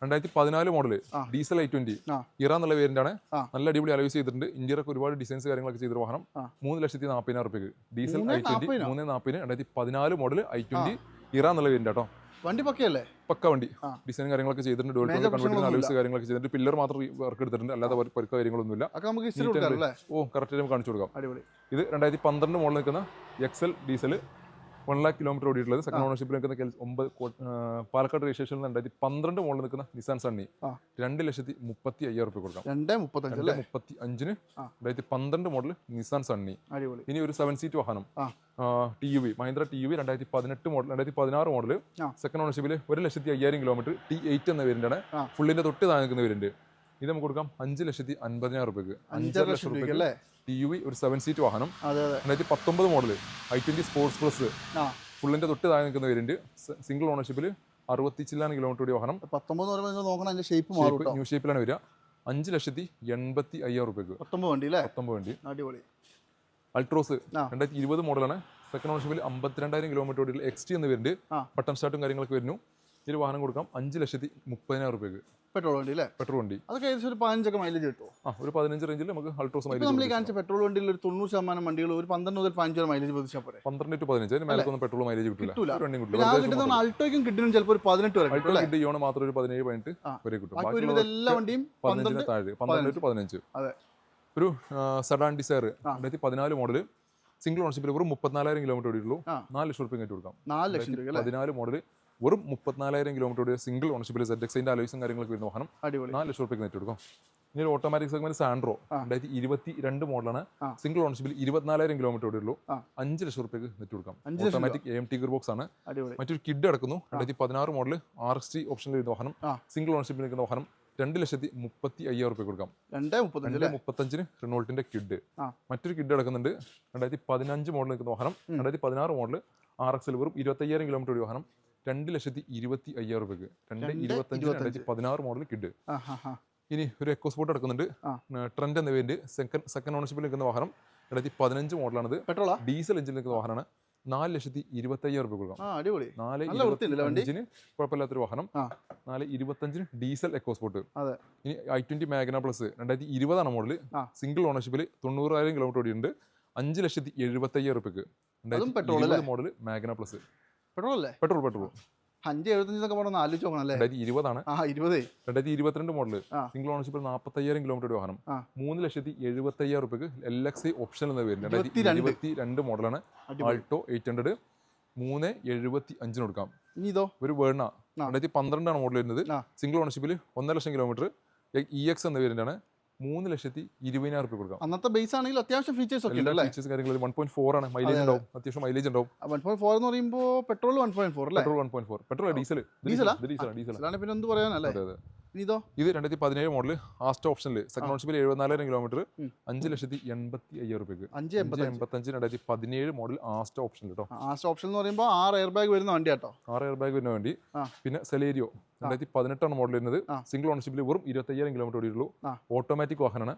രണ്ടായിരത്തി പതിനാല് മോഡൽ ഡീസൽ ഐ ട്വന്റി. ഇറ എന്നുള്ള പേരിന്റാണ് ആണ്. നല്ല അടിപൊളി അലോയ്സ് ചെയ്തിട്ടുണ്ട്. ഇന്ത്യയിലൊക്കെ ഒരുപാട് ഡിസൈൻസ് കാര്യങ്ങളൊക്കെ ചെയ്ത വാഹനം. മൂന്ന് ലക്ഷത്തി നാൽപ്പതിനായിരം റുപ്യക്ക് ഡീസൽ ഐ ട്വന്റി? മൂന്ന് നാൽപ്പതിന് രണ്ടായിരത്തി പതിനാല് മോഡൽ ഐ ട്വന്റി ഇറ എന്നുള്ള പേരിന്റെ കേട്ടോ വണ്ടി പക്കയല്ലേ? പക്ക വണ്ടി. ഡിസൈൻ കാര്യങ്ങളൊക്കെ ചെയ്തിട്ടുണ്ട് Major കൺവെർട്ടിംഗ് പ്രശ്നങ്ങളൊന്നുമില്ല. കാര്യങ്ങളൊക്കെ ചെയ്തിട്ടുണ്ട്. പില്ലർ മാത്രം വർക്ക് എടുത്തിട്ടുണ്ട്. അല്ലാതെ പരിക്കോ കാര്യങ്ങളൊന്നുമില്ല. നമുക്ക് ഓ കറക്റ്റ് കാണിച്ചു കൊടുക്കാം. അടിപൊളി. ഇത് രണ്ടായിരത്തി പന്ത്രണ്ട് മോഡൽ നിൽക്കുന്ന Excel diesel one lakh kilometre ഓടിയിട്ടുള്ളത് second ഓണർഷിപ്പിൽ നിൽക്കുന്ന ഒമ്പത് പാലക്കാട് രജിസ്ട്രേഷനിൽ രണ്ടായിരത്തി പന്ത്രണ്ട് മോഡൽ നിൽക്കുന്ന നിസാൻ സണ്ണി. രണ്ട് ലക്ഷത്തി മുപ്പത്തി അയ്യായിരം റുപ്യ കൊടുക്കാം. രണ്ടേ മുപ്പത്തി അഞ്ചിന്. രണ്ടായിരത്തി പന്ത്രണ്ട് മോഡൽ നിസാൻ സണ്ണി ഇനി ഒരു സെവൻ സീറ്റ് വാഹനം. T U V Mahindra T U V രണ്ടായിരത്തി പതിനെട്ട് മോഡൽ രണ്ടായിരത്തി പതിനാറ് മോഡൽ സെക്കൻഡ് ഓണർഷിപ്പിൽ ഒരു ലക്ഷത്തി അയ്യായിരം കിലോമീറ്റർ ടി എയ്റ്റ് എന്ന ആ. ഫുള്ളിന്റെ തൊട്ട് താഴെ നിൽക്കുന്ന വേരിയന്റ് ഇത് നമുക്ക് കൊടുക്കാം അഞ്ച് ലക്ഷത്തി അൻപതിനായിരം റുപ്യക്ക് അഞ്ചര ലക്ഷം രൂപയ്ക്ക് അല്ലേ? ടി യു ഒരു സെവൻ സീറ്റ് വാഹനം. രണ്ടായിരത്തി പത്തൊമ്പത് model I twenty sports plus ഫുള്ളിന്റെ തൊട്ട് താഴെ നിൽക്കുന്ന വേരിയന്റ് സിംഗിൾ ഓണർഷിപ്പിൽ അറുപത്തി ചില്ലാണ് കിലോമീറ്റർ വാഹനം. പത്തൊമ്പത് എന്ന് പറയുമ്പോൾ നോക്കണം അതിന്റെ ഷേപ്പ് മാറും ന്യൂ ഷേപ്പിലാണ് വരിക. അഞ്ച് ലക്ഷത്തി എൺപത്തി അയ്യായിരം റുപ്യക്ക് പത്തൊമ്പത് വണ്ടി അല്ലേ? പത്തൊമ്പത് വണ്ടി. അടിപൊളി. അൾട്രോസ്. രണ്ടായിരത്തി ഇരുപത് മോഡലാണ് സെക്കൻഡ് ഓണർഷിപ്പിൽ അമ്പത്തിരണ്ടായിരം കിലോമീറ്റർ ഓടിയുള്ള എക്സ് ടി എന്ന് വരുന്നുണ്ട്. ബട്ടൺ സ്റ്റാർട്ടും കാര്യങ്ങളൊക്കെ വരുന്നു. ഇതിൽ വാഹനം കൊടുക്കാം. അഞ്ച് ലക്ഷത്തി മുപ്പതിനായിരം റുപ്യക്ക് പെട്രോൾ വണ്ടി അല്ലേ? പെട്രോൾ വണ്ടി. അതൊക്കെ ഏകദേശം ഒരു പതിനഞ്ചൊക്കെ മൈലേജ് കിട്ടും ആ ഒരു പതിനഞ്ച് റേഞ്ചിൽ നമുക്ക് അൾട്രോസ് മൈലേജ് നമ്മൾ ഈ കാണിച്ച പെട്രോൾ വണ്ടിയിൽ ഒരു തൊണ്ണൂറ് ശതമാനം വണ്ടികൾ ഒരു പന്ത്രണ്ട് മുതൽ പതിനഞ്ച് വരെ മൈലേജ് പ്രതീക്ഷിച്ചാൽ പോരെ? പന്ത്രണ്ട് ടു പതിനഞ്ച് അതിന് മേലൊന്നും പെട്രോൾ മൈലേജ് കിട്ടില്ല ആ കിട്ടുന്ന അൾട്ടോയ്ക്കും കിട്ടുന്ന ചിലപ്പോൾ ഒരു പതിനെട്ട് വരെ അൾട്ടോ കിട്ടി ഇയോണ് മാത്രം ഒരു പതിനേഴ് പതിനെട്ട്. വരെ കിട്ടും. ബാക്കി എല്ലാ വണ്ടിയും പന്ത്രണ്ട് താഴെ പന്ത്രണ്ട് ടു പതിനഞ്ച്. അതെ. ഒരു സഡാൻ ഡിസയർ. രണ്ടായിരത്തി പതിനാല് മോഡൽ സിംഗിൾ ഓണർഷിപ്പിൽ വെറും മുപ്പത്തിനാലായിരം കിലോമീറ്റർ ഓടിയുള്ളൂ ആ. നാല് ലക്ഷം റുപ്യ കയറ്റി കൊടുക്കാം. നാല് ലക്ഷം പതിനാല് മോഡൽ വെറും മുപ്പത്തിനാലായിരം കിലോമീറ്റർ സിംഗിൾ ഓണർഷിപ്പിൽ സെഡ് എക്സിന്റെ അലോയ്സും കാര്യങ്ങളൊക്കെ വരുന്ന വാഹനം അടിപൊളി. നാല് ലക്ഷം റുപ്യ കയറ്റി കൊടുക്കാം ഇനി ഒരു ഓട്ടോമാറ്റിക് സെഗ്മെന്റ് സാൻഡ്രോ. രണ്ടായിരത്തി ഇരുപത്തി രണ്ട് മോഡലാണ് സിംഗിൾ ഓണർഷിപ്പിൽ ഇരുപത്തിനാലായിരം കിലോമീറ്റർ ഓടി ഉള്ളൂ അഞ്ച് ലക്ഷം റുപ്യക്ക് നെറ്റ് കൊടുക്കാം automatic M T gear box ആണ്. മറ്റൊരു കിഡ് അടക്കുന്നു രണ്ടായിരത്തി പതിനാറ് മോഡൽ ആർ എസ് ടി ഓപ്ഷനിൽ വരുന്ന വാഹനം. സിംഗിൾ ഓണർഷിപ്പിൽ നിൽക്കുന്ന വാഹനം രണ്ട് ലക്ഷത്തി മുപ്പത്തി അയ്യായിരം റുപ്യ കൊടുക്കാം. രണ്ടേ മുപ്പത്തഞ്ചിന് റിനോൾട്ടിന്റെ കിഡ് മറ്റൊരു കിഡ് അടക്കുന്നുണ്ട് രണ്ടായിരത്തി പതിനഞ്ച് മോഡൽ നിൽക്കുന്ന വാഹനം. രണ്ടായിരത്തി പതിനാറ് മോഡൽ ആർ എക്സിൽ വെറും ഇരുപത്തയ്യായിരം കിലോമീറ്റർ ഒരു വാഹനം. രണ്ട് ലക്ഷത്തി ഇരുപത്തി അയ്യായിരം രൂപയ്ക്ക് രണ്ട് ഇരുപത്തഞ്ച്. രണ്ടായിരത്തി പതിനാറ് മോഡൽ കിഡ് ഇനി ഒരു എക്കോ സ്പോർട്ട് എടുക്കുന്നുണ്ട് ട്രെൻഡ് എന്ന പേര് സെക്കൻഡ് സെക്കൻഡ് ഓണർഷിപ്പിൽ നിൽക്കുന്ന വാഹനം രണ്ടായിരത്തി പതിനഞ്ച് മോഡലാണിത് പെട്രോളാ? ഡീസൽ എഞ്ചിൽ നിൽക്കുന്ന വാഹനമാണ്. നാല് ലക്ഷത്തി ഇരുപത്തി അയ്യായിരം രൂപ കൊടുക്കാം നാല്? ഇരുപത്തഞ്ചിന് കുഴപ്പമില്ലാത്തൊരു വാഹനം. നാല് ഇരുപത്തഞ്ചിന് ഡീസൽ എക്കോ സ്പോർട്ട്. ഇനി ഐ ട്വന്റി മാഗ്ന പ്ലസ് രണ്ടായിരത്തി ഇരുപതാണ് മോഡൽ സിംഗിൾ ഓണർഷിപ്പിൽ തൊണ്ണൂറായിരം കിലോമീറ്റർ ഓടിയുണ്ട് അഞ്ച് ലക്ഷത്തി എഴുപത്തി അയ്യായിരം രൂപയ്ക്ക് മോഡൽ മാഗ്ന പ്ലസ് പെട്രോൾ അല്ലേ പെട്രോൾ പെട്രോൾ. അഞ്ച് എഴുപത്തഞ്ച് എന്നൊക്കെ പറഞ്ഞാൽ ആലോചിച്ച് നോക്കണം അല്ലേ? രണ്ടായിരത്തി ഇരുപതാണ്. ആ ഇരുപതേ. രണ്ടായിരത്തി ഇരുപത്തിരണ്ട് മോഡൽ സിംഗിൾ ഓണർഷിപ്പിൽ നാൽപ്പത്തയ്യായിരം കിലോമീറ്റർ വാഹനം. മൂന്ന് ലക്ഷത്തി എഴുപത്തയ്യായിരം റുപ്യക്ക് എൽ എക്സ് ഓപ്ഷൻ എന്ന പേര് രണ്ടായിരത്തി ഇരുപത്തി രണ്ട്. മോഡലാണ് ആൾട്ടോ എയ്റ്റ് ഹൺഡ്രഡ് മൂന്ന് എഴുപത്തി അഞ്ചിന് കൊടുക്കാം. ഇനി ഇതോ? ഒരു വേണ രണ്ടായിരത്തി പന്ത്രണ്ടാണ് മോഡൽ വരുന്നത്. സിംഗിൾ ഓണർഷിപ്പിൽ ഒന്നര ലക്ഷം കിലോമീറ്റർ ഇ എക്സ് എന്ന വേരിയന്റാണ് മൂന്ന് ലക്ഷത്തി ഇരുപതിനായിരം റുപ്യ കൊടുക്കാം. അന്നത്തെ ബേസ് ആണെങ്കിൽ അത്യാവശ്യം ഫീച്ചേഴ്സ് ഒക്കെ എല്ലാ ഫീച്ചേഴ്സ് കാര്യങ്ങളും വൺ പോയിന്റ് ഫോർ ആണ്. മൈലേജ് ഉണ്ടാവും. അത്യാവശ്യം മൈലേജ് ഉണ്ടാവും. വൺ പോയിന്റ് ഫോർ എന്ന് പറയുമ്പോൾ പെട്രോൾ വൺ പോയിന്റ് ഫോർ അല്ലേ? Petrol one point four petrol diesel? Diesel അതാണ് പിന്നെ എന്ത് പറയാനല്ലേ? അതെ അതെ. ഇതോ? ഇത് രണ്ടായിരത്തി പതിനേഴ് മോഡൽ ആസ്റ്റ് ഓപ്ഷനിൽ സെക്കൻഡ് ഓപ്ഷനിൽ എഴുപത്തിനാലായിരം കിലോമീറ്റർ. അഞ്ച് ലക്ഷത്തി എൺപത്തി അയ്യായിരം റുപ്യക്ക് അഞ്ച് അഞ്ച് എൺപത്തഞ്ച്. എൺപത്തഞ്ച് രണ്ടായിരത്തി പതിനേഴ് മോഡൽ ആസ്റ്റ് ഓപ്ഷൻ കേട്ടോ ആസ്റ്റ് ഓപ്ഷൻ എന്ന് പറയുമ്പോൾ ആറ് എയർ ബാഗ് വരുന്ന വണ്ടി കേട്ടോ ആറ് എയർ വരുന്ന വേണ്ടി. വണ്ടി പിന്നെ സെലേരിയോ രണ്ടായിരത്തി പതിനെട്ടാണ് മോഡൽ വരുന്നത്. സിംഗിൾ ഓണർഷിപ്പിൽ വെറും ഇരുപത്തയ്യായിരം കിലോമീറ്റർ ഓടിയുള്ളൂ ഓട്ടോമാറ്റിക് വാഹനമാണ്.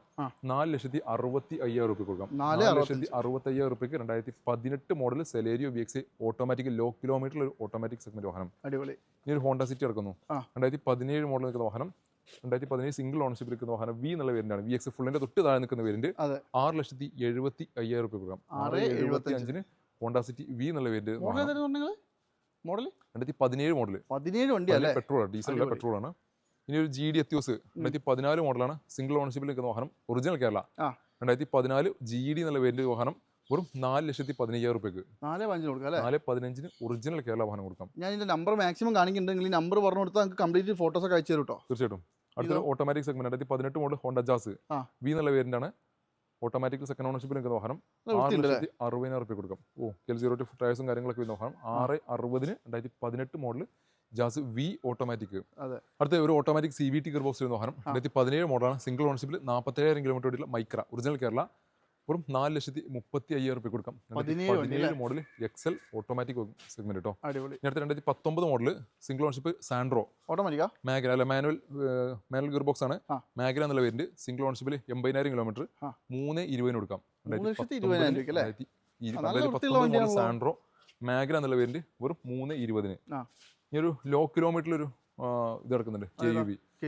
നാല് ലക്ഷത്തി അറുപത്തി അയ്യായിരം റുപ്യ കൊടുക്കാം. നാല് ലക്ഷത്തി അറുപത്തി അയ്യായിരം റുപ്യക്ക് രണ്ടായിരത്തി പതിനെട്ട് model Celerio B X automatic low kilometre ഒരു ഓട്ടോമാറ്റിക് സെഗ്മെന്റ് വാഹനം. അടിപൊളി. ഇനി ഒരു ഹോണ്ട സിറ്റി ഇറക്കുന്നു. രണ്ടായിരത്തി പതിനേഴ് മോഡൽ നിൽക്കുന്ന വാഹനം രണ്ടായിരത്തി പതിനേഴ് സിംഗിൾ ഓണർഷിപ്പിൽ നിൽക്കുന്ന വാഹനം വി എന്നുള്ള വേരിയന്റാണ് വി എക്സ് ഫുള്ളിന്റെ തൊട്ട് താഴെ നിൽക്കുന്ന വേരിയന്റ് അതെ. ആറ് ലക്ഷത്തി എഴുപത്തി അയ്യായിരം റുപ്യ കൊടുക്കാം. ആറ് എഴുപത്തി. അഞ്ചിന് ഹോണ്ട സിറ്റി വി എന്നുള്ള വേരിയന്റ് മോഡൽ രണ്ടായിരത്തി പതിനേഴ് മോഡൽ പതിനേഴ് വണ്ടി അല്ലേ? പെട്രോൾ ഡീസൽ അല്ല പെട്രോൾ ആണ്. ഇനി ഒരു ജി ഡി എത്യോസ് രണ്ടായിരത്തി പതിനാല് മോഡലാണ് സിംഗിൾ ഓണർഷിപ്പിൽ നിൽക്കുന്ന വാഹനം ഒറിജിനൽ കേരള. രണ്ടായിരത്തി പതിനാല് ജി ഡി എന്നുള്ള വേരിയന്റ് വാഹനം വെറും നാല് ലക്ഷത്തി പതിനയ്യായിരം റുപ്യക്ക്. നാല് പതിനഞ്ച് കൊടുക്കാം നാല് പതിനഞ്ചിന് ഒറിജിനൽ കേരള വാഹനം കൊടുക്കാം. ഞാൻ ഇതിന്റെ നമ്പർ മാക്സിമം കാണിക്കുന്നുണ്ടെങ്കിൽ ഈ നമ്പർ പറഞ്ഞു കൊടുത്താൽ നിങ്ങൾക്ക് കംപ്ലീറ്റ് ഫോട്ടോസ് ഒക്കെ അയച്ചു തരും കേട്ടോ തീർച്ചയായിട്ടും അടുത്ത ഓട്ടോമാറ്റിക് സെഗ്മെന്റ് രണ്ടായിരത്തി പതിനെട്ട് മോഡൽ ഹോണ്ട ജാസ്. വി എന്നുള്ള പേരിന്റെ ആണ്. ഓട്ടോമാറ്റിക് സെക്കൻഡ് ഓണർഷിപ്പിൽ നിൽക്കുന്ന വാഹനം ആറ് ലക്ഷത്തി അറുപതിനായിരം റുപ്യ കൊടുക്കും. ഓ കെൽ സീറോ ടു ടയേഴ്സും കാര്യങ്ങളൊക്കെ വരുന്ന വാഹനം ആറ് അറുപതിന് രണ്ടായിരത്തി പതിനെട്ട് മോഡൽ ജാസ് വി ഓട്ടോമാറ്റിക്. അടുത്ത ഒരു automatic C V T gear box വരുന്ന വാഹനം രണ്ടായിരത്തി പതിനേഴ് മോഡലാണ് സിംഗിൾ ഓണർഷിപ്പിൽ നാൽപ്പത്തേഴായിരം കിലോമീറ്റർ ഓടിയുള്ള മൈക്ര ഒറിജിനൽ കേരള വെറും നാല് ലക്ഷത്തി മുപ്പത്തി അയ്യായിരം റുപ്യ കൊടുക്കാം. പതിനേഴ് മോഡൽ എക്സൽ ഓട്ടോമാറ്റിക് സെഗ്മെന്റ് കേട്ടോ അടുത്ത രണ്ടായിരത്തി പത്തൊമ്പത് മോഡൽ സിംഗിൾ ഓൺഷിപ്പ് സാൻഡ്രോ ഓട്ടോമാറ്റിക്കാ മാഗ്ര അല്ല മാനുവൽ മാനുവൽ ഗിയർ ബോക്സ് ആണ്. മാഗ്ര എന്നുള്ള പേരിന്റെ സിംഗിൾ ഓൺഷിപ്പിൽ എൺപതിനായിരം കിലോമീറ്റർ. മൂന്ന് ഇരുപതിന് കൊടുക്കാം. സാൻഡ്രോ മാഗ്ര എന്നുള്ള പേരിന്റെ വെറും മൂന്ന് ഇരുപതിന്. ഇനി ഒരു ലോ കിലോമീറ്ററിൽ ഒരു ഇത് എടുക്കുന്നുണ്ട് കെ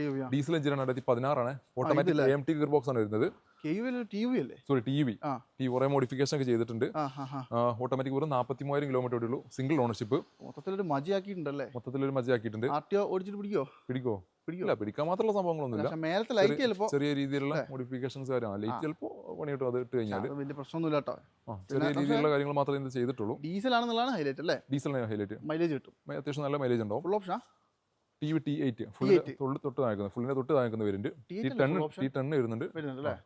യു വി ഡീസൽ എഞ്ചിനാണ് രണ്ടായിരത്തി പതിനാറാണ്. Automatic? M T gear box ആണ് വരുന്നത്. സോറി ടി വി ടി കുറേ മോഡിഫിക്കേഷൻ ഒക്കെ ചെയ്തിട്ടുണ്ട്. ഓട്ടോമാറ്റിക് വെറും നാൽപ്പത്തി മൂവായിരം കിലോമീറ്റർ ഓടിയുള്ളൂ. സിംഗിൾ ഓണർഷിപ്പ് മൊത്തത്തിലൊരു മജയാക്കിയിട്ടുണ്ടല്ലേ? മൊത്തത്തിൽ ഒരു മജയാക്കിയിട്ടുണ്ട് ഓടിച്ചിട്ട് പിടിക്കോ? പിടിക്കോ? പിടിക്കില്ല പിടിക്കാൻ മാത്രമുള്ള സംഭവങ്ങളൊന്നുമില്ല. ചെറിയ രീതിയിലുള്ള മോഡിഫിക്കേഷൻസ് കാര്യമാണ് ലൈറ്റ് ചിലപ്പോൾ പണി കിട്ടും അത് ഇട്ട് കഴിഞ്ഞാൽ വലിയ പ്രശ്നമൊന്നുമില്ല കേട്ടോ. ചെറിയ രീതിയിലുള്ള കാര്യങ്ങൾ മാത്രമേ ഇത് ചെയ്തിട്ടുള്ളൂ. ഡീസൽ ആണെന്നുള്ളതാണ് ഹൈലൈറ്റ് അല്ലേ? ഡീസലാണ് ഹൈലൈറ്റ് മൈലേജ് കിട്ടും. അത്യാവശ്യം നല്ല മൈലേജ് ഉണ്ടാവും. Full ഓപ്ഷനാ T V T eight T8. Full തൊട്ട് താഴ്ക്കുന്നത് ഫുള്ളിനെ തൊട്ട് താഴ്ക്കുന്ന വരുന്നുണ്ട് ടി ടെൺ ടി ടെൺ വരുന്നുണ്ട്.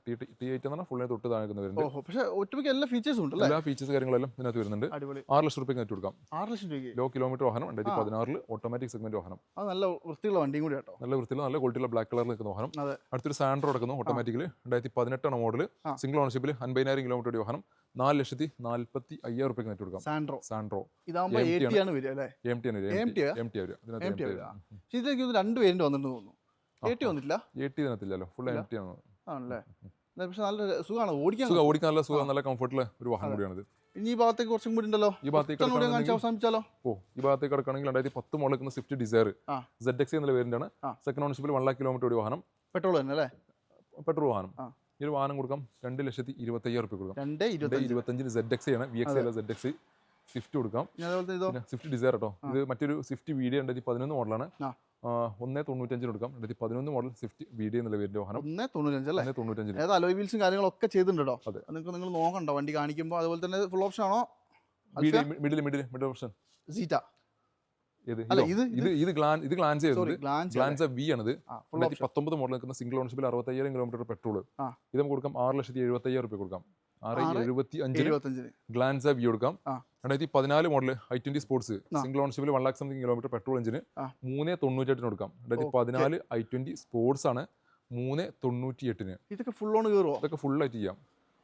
ടി ടി എയ്റ്റ് എന്ന് പറഞ്ഞാൽ ഫുള്ളിനെ തൊട്ട് താഴ്ക്കുന്ന വരുന്നുണ്ട് പക്ഷെ ഒട്ടുമിക്ക എല്ലാ ഫീച്ചേഴ്സും ഉണ്ട് എല്ലാ ഫീച്ചേഴ്സ് കാര്യങ്ങളെല്ലാം ഇതിനകത്ത് വരുന്നുണ്ട്. ആറ് ലക്ഷം റുപ്യക്ക് നെറ്റ് കൊടുക്കാം. ആറ് ലക്ഷം രൂപ ലോ കിലോമീറ്റർ വാഹനം രണ്ടായിരത്തി. പതിനാറിൽ ഓട്ടോമാറ്റിക് സെഗ്മെന്റ് വാഹനം. അത് നല്ല വൃത്തിയുള്ള വണ്ടിയും കൂടി കേട്ടോ നല്ല വൃത്തിയുള്ള നല്ല ക്വാളിറ്റിയുള്ള ബ്ലാക്ക് കളറിൽ നിൽക്കുന്ന വാഹനം. അടുത്തൊരു സാൻഡ്രോ എടുക്കുന്നു ഓട്ടോമാറ്റിക്കലി രണ്ടായിരത്തി പതിനെട്ടാണ് മോഡൽ സിംഗിൾ ഓണർഷിപ്പിൽ അൻപതിനായിരം കിലോമീറ്റർ വാഹനം. നാല് ലക്ഷത്തി നാല്പത്തി അയ്യായിരം റുപ്യക്ക് നെറ്റ് കൊടുക്കാം. സാൻഡ്രോ സാൻഡ്രോ ഇതാകുമ്പോൾ എ ടി ആണ്. വരിക അല്ലേ? എം ടി ആണ്? എം ടി എം ടി വരിക. ഇതിലേക്ക് രണ്ട് പേരിന്റെ വന്നിട്ട് തോന്നുന്നു. എ ടി വന്നിട്ടില്ല? എ ടി ഇതിനകത്തില്ലല്ലോ ഫുൾ ഇല്ല. എം ടി ആണ്. ആണല്ലേ? പക്ഷെ നല്ല സുഖമാണ്? ഓടിക്കാൻ സുഖം ഓടിക്കാൻ നല്ല സുഖം നല്ല ഒരു വാഹനം കൂടിയാണിത്. ഇനി ഈ ഭാഗത്തേക്ക് കുറച്ചും കൂടി ഉണ്ടല്ലോ. ഈ ഭാഗത്തേക്ക് അവസാനിപ്പിച്ചാലോ? ഓ ഈ ഭാഗത്തേക്ക് കിടക്കുകയാണെങ്കിൽ രണ്ടായിരത്തി പത്ത് നിൽക്കുന്ന സ്വിഫ്റ്റ് ഡിസയർ ആ. സെഡ് എക്സ് എന്നുള്ള സെക്കൻഡ് ഓണർഷിപ്പിൽ വൺ ലാക്ക് കിലോമീറ്റർ ഓടിയ വാഹനം. പെട്രോൾ തന്നെ അല്ലേ? പെട്രോൾ വാഹനം. ഈ ഒരു വാഹനം കൊടുക്കാം. രണ്ട് ലക്ഷത്തി ഇരുപത്തയ്യായിരം റുപ്യ കൊടുക്കാം. രണ്ട് രണ്ട് ഇരുപത്തഞ്ച്. ഇരുപത്തഞ്ചിന് സെഡ് എക്സ് ആണ് വി എക്സ് അല്ല സെഡ് എക്സ് സ്വിഫ്റ്റ് കൊടുക്കാം സ്വിഫ്റ്റ് ഡിസയർ കേട്ടോ ഇത് മറ്റൊരു സ്വിഫ്റ്റ് വീഡിയോ രണ്ടായിരത്തി പതിനൊന്ന് മോഡലാണ്. ഒന്നേ തൊണ്ണൂറ്റഞ്ചിന് കൊടുക്കാം. രണ്ടായിരത്തി പതിനൊന്ന് മോഡൽ സ്വിഫ്റ്റ് വീഡിയോ എന്നുള്ള പേരിന്റെ വാഹനം. ഒന്നേ തൊണ്ണൂറ്റഞ്ച് അല്ലേ? തൊണ്ണൂറ്റഞ്ചിന്. അതായത് അലോയ് വീൽസും കാര്യങ്ങളൊക്കെ ചെയ്തിട്ടുണ്ട് അതെ. നിങ്ങൾക്ക് നിങ്ങൾ നോക്കണ്ട. വണ്ടി കാണിക്കുമ്പോൾ അതുപോലെ തന്നെ ഫുൾ ഓപ്ഷൻ ആണോ? Middle middle middle option Zeta ഇതോ? ഇത് ഇത് ഇത് ഗ്ലാൻ ഇത് ഗ്ലാൻസ് ഗ്ലാൻസ് ഗ്ലാൻസ് വി ആണിത്. ഫുൾ രണ്ടായിരത്തി പത്തൊമ്പത് മോഡൽ നിൽക്കുന്ന സിംഗിൾ ഓണർഷിപ്പിൽ അറുപത്തയ്യായിരം കിലോമീറ്റർ പെട്രോൾ ഇത് നമുക്ക് കൊടുക്കാം ആറ് ലക്ഷത്തി എഴുപത്തയ്യായിരം റുപ്യ കൊടുക്കാം. ആറ് എഴുപത്തി അഞ്ചിന് ഗ്ലാൻസ് വി കൊടുക്കാം. രണ്ടായിരത്തി പതിനാല് model I twenty sports single ഓണർഷിപ്പിൽ one lakh something kilometre petrol എഞ്ചിന് മൂന്നേ തൊണ്ണൂറ്റെട്ടിന് കൊടുക്കാം. രണ്ടായിരത്തി പതിനാല് ഐ ട്വന്റി സ്പോർട്സ് ആണ് മൂന്ന് തൊണ്ണൂറ്റി എട്ടിന് ഇതൊക്കെ ഫുൾ ഓൺ കയറുമോ ഇതൊക്കെ ഫുൾ ആയിട്ട് ചെയ്യാം.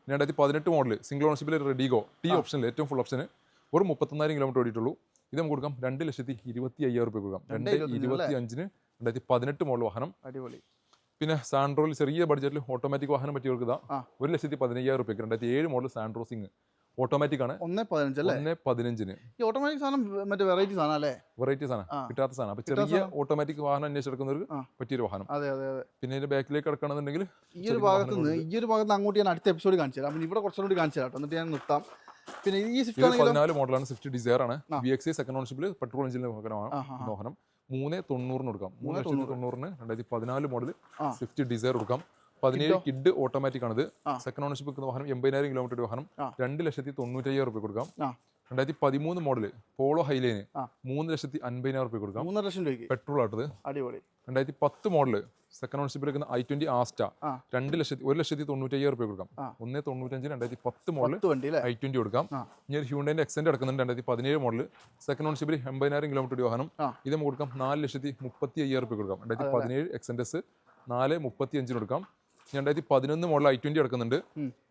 രണ്ടായിരത്തി പതിനെട്ട് മോഡൽ സിംഗിൾ ഓണർഷിപ്പിൽ റെഡിഗോ ടി. ഓപ്ഷനിൽ ഏറ്റവും ഫുൾ ഓപ്ഷന് ഒരു മുപ്പത്തൊന്നായിരം കിലോമീറ്റർ ഓടിയിട്ടുള്ളൂ. ഇത് നമുക്ക് കൊടുക്കാം രണ്ട് ലക്ഷത്തി ഇരുപത്തി അയ്യായിരം രൂപ കൊടുക്കാം. രണ്ട് ഇരുപത്തി അഞ്ചിന് രണ്ടായിരത്തി പതിനെട്ട് മോഡൽ വാഹനം. അടിപൊളി. പിന്നെ സാൻഡ്രോയിൽ ചെറിയ ബഡ്ജറ്റിൽ ഓട്ടോമാറ്റിക് വാഹനം പറ്റിയവർക്ക് ഇതാ. ഒരു ലക്ഷത്തി പതിനയ്യായിരം രൂപയ്ക്ക് രണ്ടായിരത്തി ഏഴ് മോഡൽ സാൻഡ്രോ സിംഗ് ഓട്ടോമാറ്റിക് ആണ്. ഒന്നേ ഒന്ന് പതിനഞ്ചിന്. ഈ ഓട്ടോമാറ്റിക് സാധനം മറ്റേ വെറൈറ്റി സാധനം അല്ലേ? വെറൈറ്റി ആണ് ആ. കിട്ടാത്ത സാധനം. അപ്പൊ ചെറിയ ഓട്ടോമാറ്റിക് വാഹനം അന്വേഷിച്ചെടുക്കുന്നവർക്ക്. പറ്റിയൊരു വാഹനം. അതെ അതെ അതെ. പിന്നെ ഇതിന്റെ ബാക്കിലേക്ക് കിടക്കണമെന്നുണ്ടെങ്കിൽ ഈ ഒരു ഭാഗത്ത് നിന്ന് ഈ ഒരു ഭാഗത്ത് അങ്ങോട്ട് ഞാൻ അടുത്ത എപ്പിസോഡ് കാണിച്ചു തരാം. ഇവിടെ കുറച്ചുകൂടി കാണിച്ചു തരാം എന്നിട്ട് ഞാൻ നിർത്താം. പിന്നെ ഈ സ്വിഫ്റ്റ് ഇത് പതിനാല് മോഡലാണ് സ്വിഫ്റ്റ് ഡിസയർ ആണ്. വി എക്സ് സെക്കൻഡ് ഓണർഷിപ്പിൽ പെട്രോൾ എഞ്ചിനിൽ വാഹനമാണ് മോഹനം. വാഹനം മൂന്ന് തൊണ്ണൂറിന് കൊടുക്കാം മൂന്ന് തൊണ്ണൂറ് തൊണ്ണൂറിന് രണ്ടായിരത്തി പതിനാല് മോഡൽ. സ്വിഫ്റ്റ് ഡിസയർ കൊടുക്കാം പതിനേഴ് കിഡോ? ഓട്ടോമാറ്റിക് ആണ് ഇത് സെക്കൻഡ് ഓണർഷിപ്പ് വാഹനം എൺപതിനായിരം കിലോമീറ്റർ വാഹനം. രണ്ട് ലക്ഷത്തി തൊണ്ണൂറ്റയ്യായിരം റുപ്യ കൊടുക്കാം. രണ്ടായിരത്തി പതിമൂന്ന് മോഡൽ പോളോ ഹൈലൈന്. മൂന്ന് ലക്ഷത്തി അൻപതിനായിരം റുപ്യ കൊടുക്കാം. മൂന്നര ലക്ഷം രൂപയ്ക്ക്. പെട്രോൾ ആട്ടത് അടിപൊളി. രണ്ടായിരത്തി പത്ത് മോഡൽ സെക്കൻഡ് ഓൺഷിപ്പിൽ എടുക്കുന്ന ഐ ട്വന്റി ആസ്റ്റ. രണ്ട് ലക്ഷത്തി ഒരു ലക്ഷത്തി തൊണ്ണൂറ്റയ്യായിരം റുപ്യ കൊടുക്കാം. ഒന്ന് തൊണ്ണൂറ്റഞ്ച് രണ്ടായിരത്തി പത്ത് മോഡൽ ഐ ട്വന്റി കൊടുക്കാം. ഇനി ഒരു ഹ്യൂണ്ടൈന്റെ എക്സെന്റ് എടുക്കുന്നുണ്ട് രണ്ടായിരത്തി പതിനേഴ് മോഡൽ സെക്കൻഡ് ഓൺഷിപ്പിൽ എൺപതിനായിരം കിലോമീറ്റർ വാഹനം ഇത് നമുക്ക് കൊടുക്കാം നാല് ലക്ഷത്തി മുപ്പത്തി അയ്യായിരം റുപ്യ കൊടുക്കാം. രണ്ടായിരത്തി പതിനേഴ് എക്സെൻഡസ് നാല് മുപ്പത്തി അഞ്ചിന് കൊടുക്കാം. രണ്ടായിരത്തി പതിനൊന്ന് മോഡൽ ഐ ട്വന്റി എടുക്കുന്നുണ്ട്.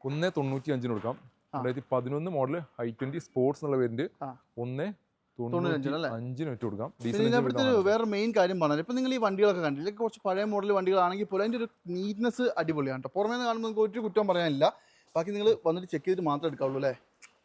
ഒന്ന് തൊണ്ണൂറ്റി അഞ്ചിന് കൊടുക്കാം. രണ്ടായിരത്തി പതിനൊന്ന് മോഡൽ ഐ ട്വന്റി സ്പോർട്സ് എന്നുള്ള പേരിന്റെ ആ. ഒന്ന് അഞ്ചിന് കൊടുക്കാം. വേറെ മെയിൻ കാര്യം പറഞ്ഞത് ഇപ്പം നിങ്ങൾ ഈ വണ്ടികളൊക്കെ കണ്ടില്ല? കുറച്ച് പഴയ മോഡൽ വണ്ടികളാണെങ്കിൽ പോലും അതിന്റെ ഒരു നീറ്റ്നെസ് അടിപൊളിയാണ് കേട്ടോ പുറമേ നിന്ന് കാണുമ്പോൾ നിങ്ങൾക്ക് ഒരു കുറ്റം പറയാനില്ല. ബാക്കി നിങ്ങൾ വന്നിട്ട് ചെക്ക് ചെയ്തിട്ട് മാത്രമേ എടുക്കാവുള്ളൂ അല്ലേ?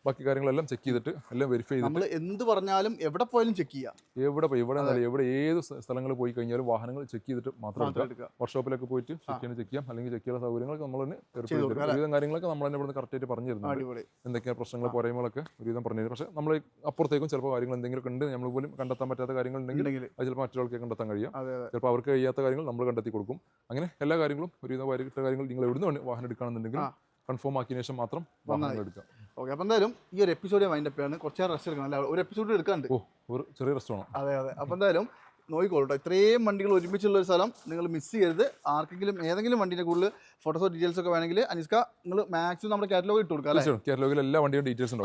ബാക്കി കാര്യങ്ങളെല്ലാം ചെക്ക് ചെയ്തിട്ട് എല്ലാം വെരിഫൈ ചെയ്ത് നമ്മൾ എന്ത് പറഞ്ഞാലും എവിടെ പോയാലും ചെക്ക് ചെയ്യാം. എവിടെ പോയി എവിടെ നല്ല എവിടെ ഏത് സ്ഥലങ്ങളിൽ പോയി കഴിഞ്ഞാലും വാഹനങ്ങൾ ചെക്ക് ചെയ്തിട്ട് മാത്രം എടുക്കുക. വർക്ക്ഷോപ്പിലൊക്കെ പോയിട്ട് ചെക്ക് ചെയ്യാൻ ചെക്ക് ചെയ്യാം. അല്ലെങ്കിൽ ചെക്ക് ചെയ്യാൻ സൗകര്യങ്ങളൊക്കെ നമ്മൾ തന്നെ ഒരുവിധം കാര്യങ്ങളൊക്കെ നമ്മൾ തന്നെ ഇവിടുന്ന് കറക്റ്റ് ആയിട്ട് പറഞ്ഞു തരുന്നുണ്ട്. എന്തൊക്കെയാണ് പ്രശ്നങ്ങൾ പോരായ്മകളൊക്കെ ഒരുവിധം പറഞ്ഞു തരും. പക്ഷേ നമ്മൾ അപ്പുറത്തേക്കും ചിലപ്പോൾ കാര്യങ്ങൾ എന്തെങ്കിലും ഉണ്ട് നമ്മൾ പോലും കണ്ടെത്താൻ പറ്റാത്ത കാര്യങ്ങൾ ഉണ്ടെങ്കിൽ അത് ചിലപ്പോൾ മറ്റൊരാൾക്ക് കണ്ടെത്താൻ കഴിയാം. ചിലപ്പോൾ അവർക്ക് കഴിയാത്ത കാര്യങ്ങൾ നമ്മൾ കണ്ടെത്തി കൊടുക്കും. അങ്ങനെ എല്ലാ കാര്യങ്ങളും ഒരുവിധം കാര്യങ്ങൾ നിങ്ങൾ എവിടുന്ന് വാഹനം എടുക്കുകയാണെന്നുണ്ടെങ്കിൽ കൺഫേം ആക്കിയതിനു ശേഷം മാത്രം വാഹനം വാഹനങ്ങൾ എടുക്കാം ഓക്കെ അപ്പം എന്തായാലും ഈ ഒരു എപ്പിസോഡ് വൈൻഡപ്പ് ആണ് കുറച്ച് നേരം റെസ്റ്റ് എടുക്കണം അല്ല? ഒരു എപ്പിസോഡ് എടുക്കാണ്ട്. ഒരു ചെറിയ റെസ്റ്റ് വേണം. അതെ അതെ. അപ്പം എന്തായാലും നോക്കിക്കോളൂ ഇത്രയും വണ്ടികൾ ഒരുമിച്ചുള്ള ഒരു സ്ഥലം നിങ്ങൾ മിസ് ചെയ്യരുത്. ആർക്കെങ്കിലും ഏതെങ്കിലും വണ്ടിന്റെ കൂടുതൽ ഫോട്ടോസോ ഡീറ്റെയിൽസ് ഒക്കെ വേണമെങ്കിൽ അനിസ്ക നിങ്ങൾ മാക്സിമം നമ്മുടെ കാറ്റലോഗ് ഇട്ട് കൊടുക്കാം കാറ്റലോഗിൽ എല്ലാ വണ്ടിയുടെ ഡീറ്റെയിൽസ് ഉണ്ട്.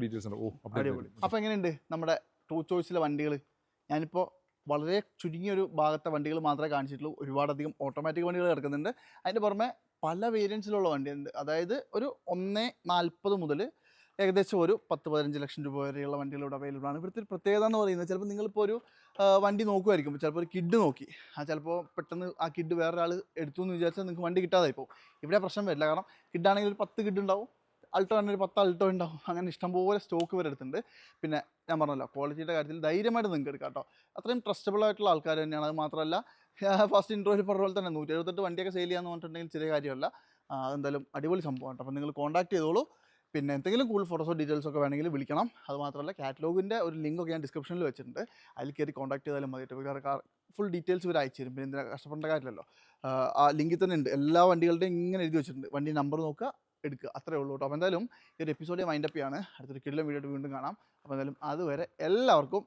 ഡീറ്റെയിൽസ് ഉണ്ട്. അടിപൊളി. അപ്പോൾ എങ്ങനെയുണ്ട് നമ്മുടെ ടൂ ചോയ്സിലെ വണ്ടികൾ ഞാനിപ്പോൾ വളരെ ചുരുങ്ങിയ ഒരു ഭാഗത്തെ വണ്ടികൾ മാത്രമേ കാണിച്ചിട്ടുള്ളൂ. ഒരുപാടധികം ഓട്ടോമാറ്റിക് വണ്ടികൾ കിടക്കുന്നുണ്ട്. അതിന്റെ പുറമെ പല വേരിയൻസിലുള്ള വണ്ടിയുണ്ട്. അതായത് ഒരു ഒന്ന് നാൽപ്പത് മുതൽ ഏകദേശം ഒരു പത്ത് പതിനഞ്ച് ലക്ഷം രൂപ വരെയുള്ള വണ്ടികൾ ഇവിടെ അവൈലബിൾ ആണ്. ഇവിടുത്തെ പ്രത്യേകത എന്ന് പറയുന്നത് ചിലപ്പോൾ നിങ്ങളിപ്പോൾ ഒരു വണ്ടി നോക്കുമായിരിക്കും ചിലപ്പോൾ ഒരു കിഡ് നോക്കി. ആ ചിലപ്പോൾ പെട്ടെന്ന് ആ കിഡ് വേറൊരാൾ എടുത്തു എന്ന് വിചാരിച്ചാൽ നിങ്ങൾക്ക് വണ്ടി കിട്ടാതായി പോകും. ഇവിടെ പ്രശ്നം വരില്ല. കാരണം കിഡാണെങ്കിൽ ഒരു പത്ത് കിഡ് ഉണ്ടാവും. അൾട്ടോ ആണെങ്കിൽ ഒരു പത്ത് അൾട്ടോ ഉണ്ടാവും. അങ്ങനെ ഇഷ്ടംപോലെ സ്റ്റോക്ക് വരെ എടുത്തിട്ടുണ്ട്. പിന്നെ ഞാൻ പറഞ്ഞല്ലോ ക്വാളിറ്റിയുടെ കാര്യത്തിൽ ധൈര്യമായിട്ട് നിങ്ങൾക്ക് എടുക്കാം കേട്ടോ. അത്രയും ട്രസ്റ്റബിൾ ആയിട്ടുള്ള ആൾക്കാർ തന്നെയാണ്. അത് മാത്രമല്ല ഫസ്റ്റ് ഇൻട്രോയിൽ പറഞ്ഞ പോലെ തന്നെ നൂറ്റി എഴുപത്തെട്ട് വണ്ടിയൊക്കെ സെയിൽ ചെയ്യാന്ന് പറഞ്ഞിട്ടുണ്ടെങ്കിൽ ചെറിയ കാര്യമല്ല. അതെന്തായാലും അടിപൊളി സംഭവമാണ് അപ്പോൾ നിങ്ങൾ കോൺടാക്ട് ചെയ്തോളൂ. പിന്നെ എന്തെങ്കിലും കൂടുതൽ ഫോട്ടോസോ ഡീറ്റെയിൽസ് ഒക്കെ വേണമെങ്കിൽ വിളിക്കണം. അത് മാത്രമല്ല കാറ്റലോഗിന്റെ ഒരു ലിങ്ക് ഒക്കെ ഞാൻ ഡിസ്ക്രിപ്ഷനിൽ വെച്ചിട്ടുണ്ട്. അതിൽ കയറി കോൺടാക്ട് ചെയ്താലും മതി ഫുൾ ഡീറ്റെയിൽസ് ഇവർ അയച്ചു തരും. പിന്നെ എന്തിനാ കഷ്ടപ്പെടേണ്ട കാര്യമല്ലോ ആ, ആ ലിങ്കിൽ തന്നെ ഉണ്ട്. എല്ലാ വണ്ടികളുടെയും ഇങ്ങനെ എഴുതി വെച്ചിട്ടുണ്ട്. വണ്ടി നമ്പർ നോക്കുക എടുക്കുക. അത്രേ ഉള്ളൂ കേട്ടോ. അപ്പോൾ എന്തായാലും ഈ ഒരു എപ്പിസോഡ് വൈൻഡപ്പ് ചെയ്യാണ്. അടുത്തൊരു കിടിലം വീഡിയോ വീണ്ടും കാണാം. അപ്പോൾ എന്തായാലും അതുവരെ എല്ലാവർക്കും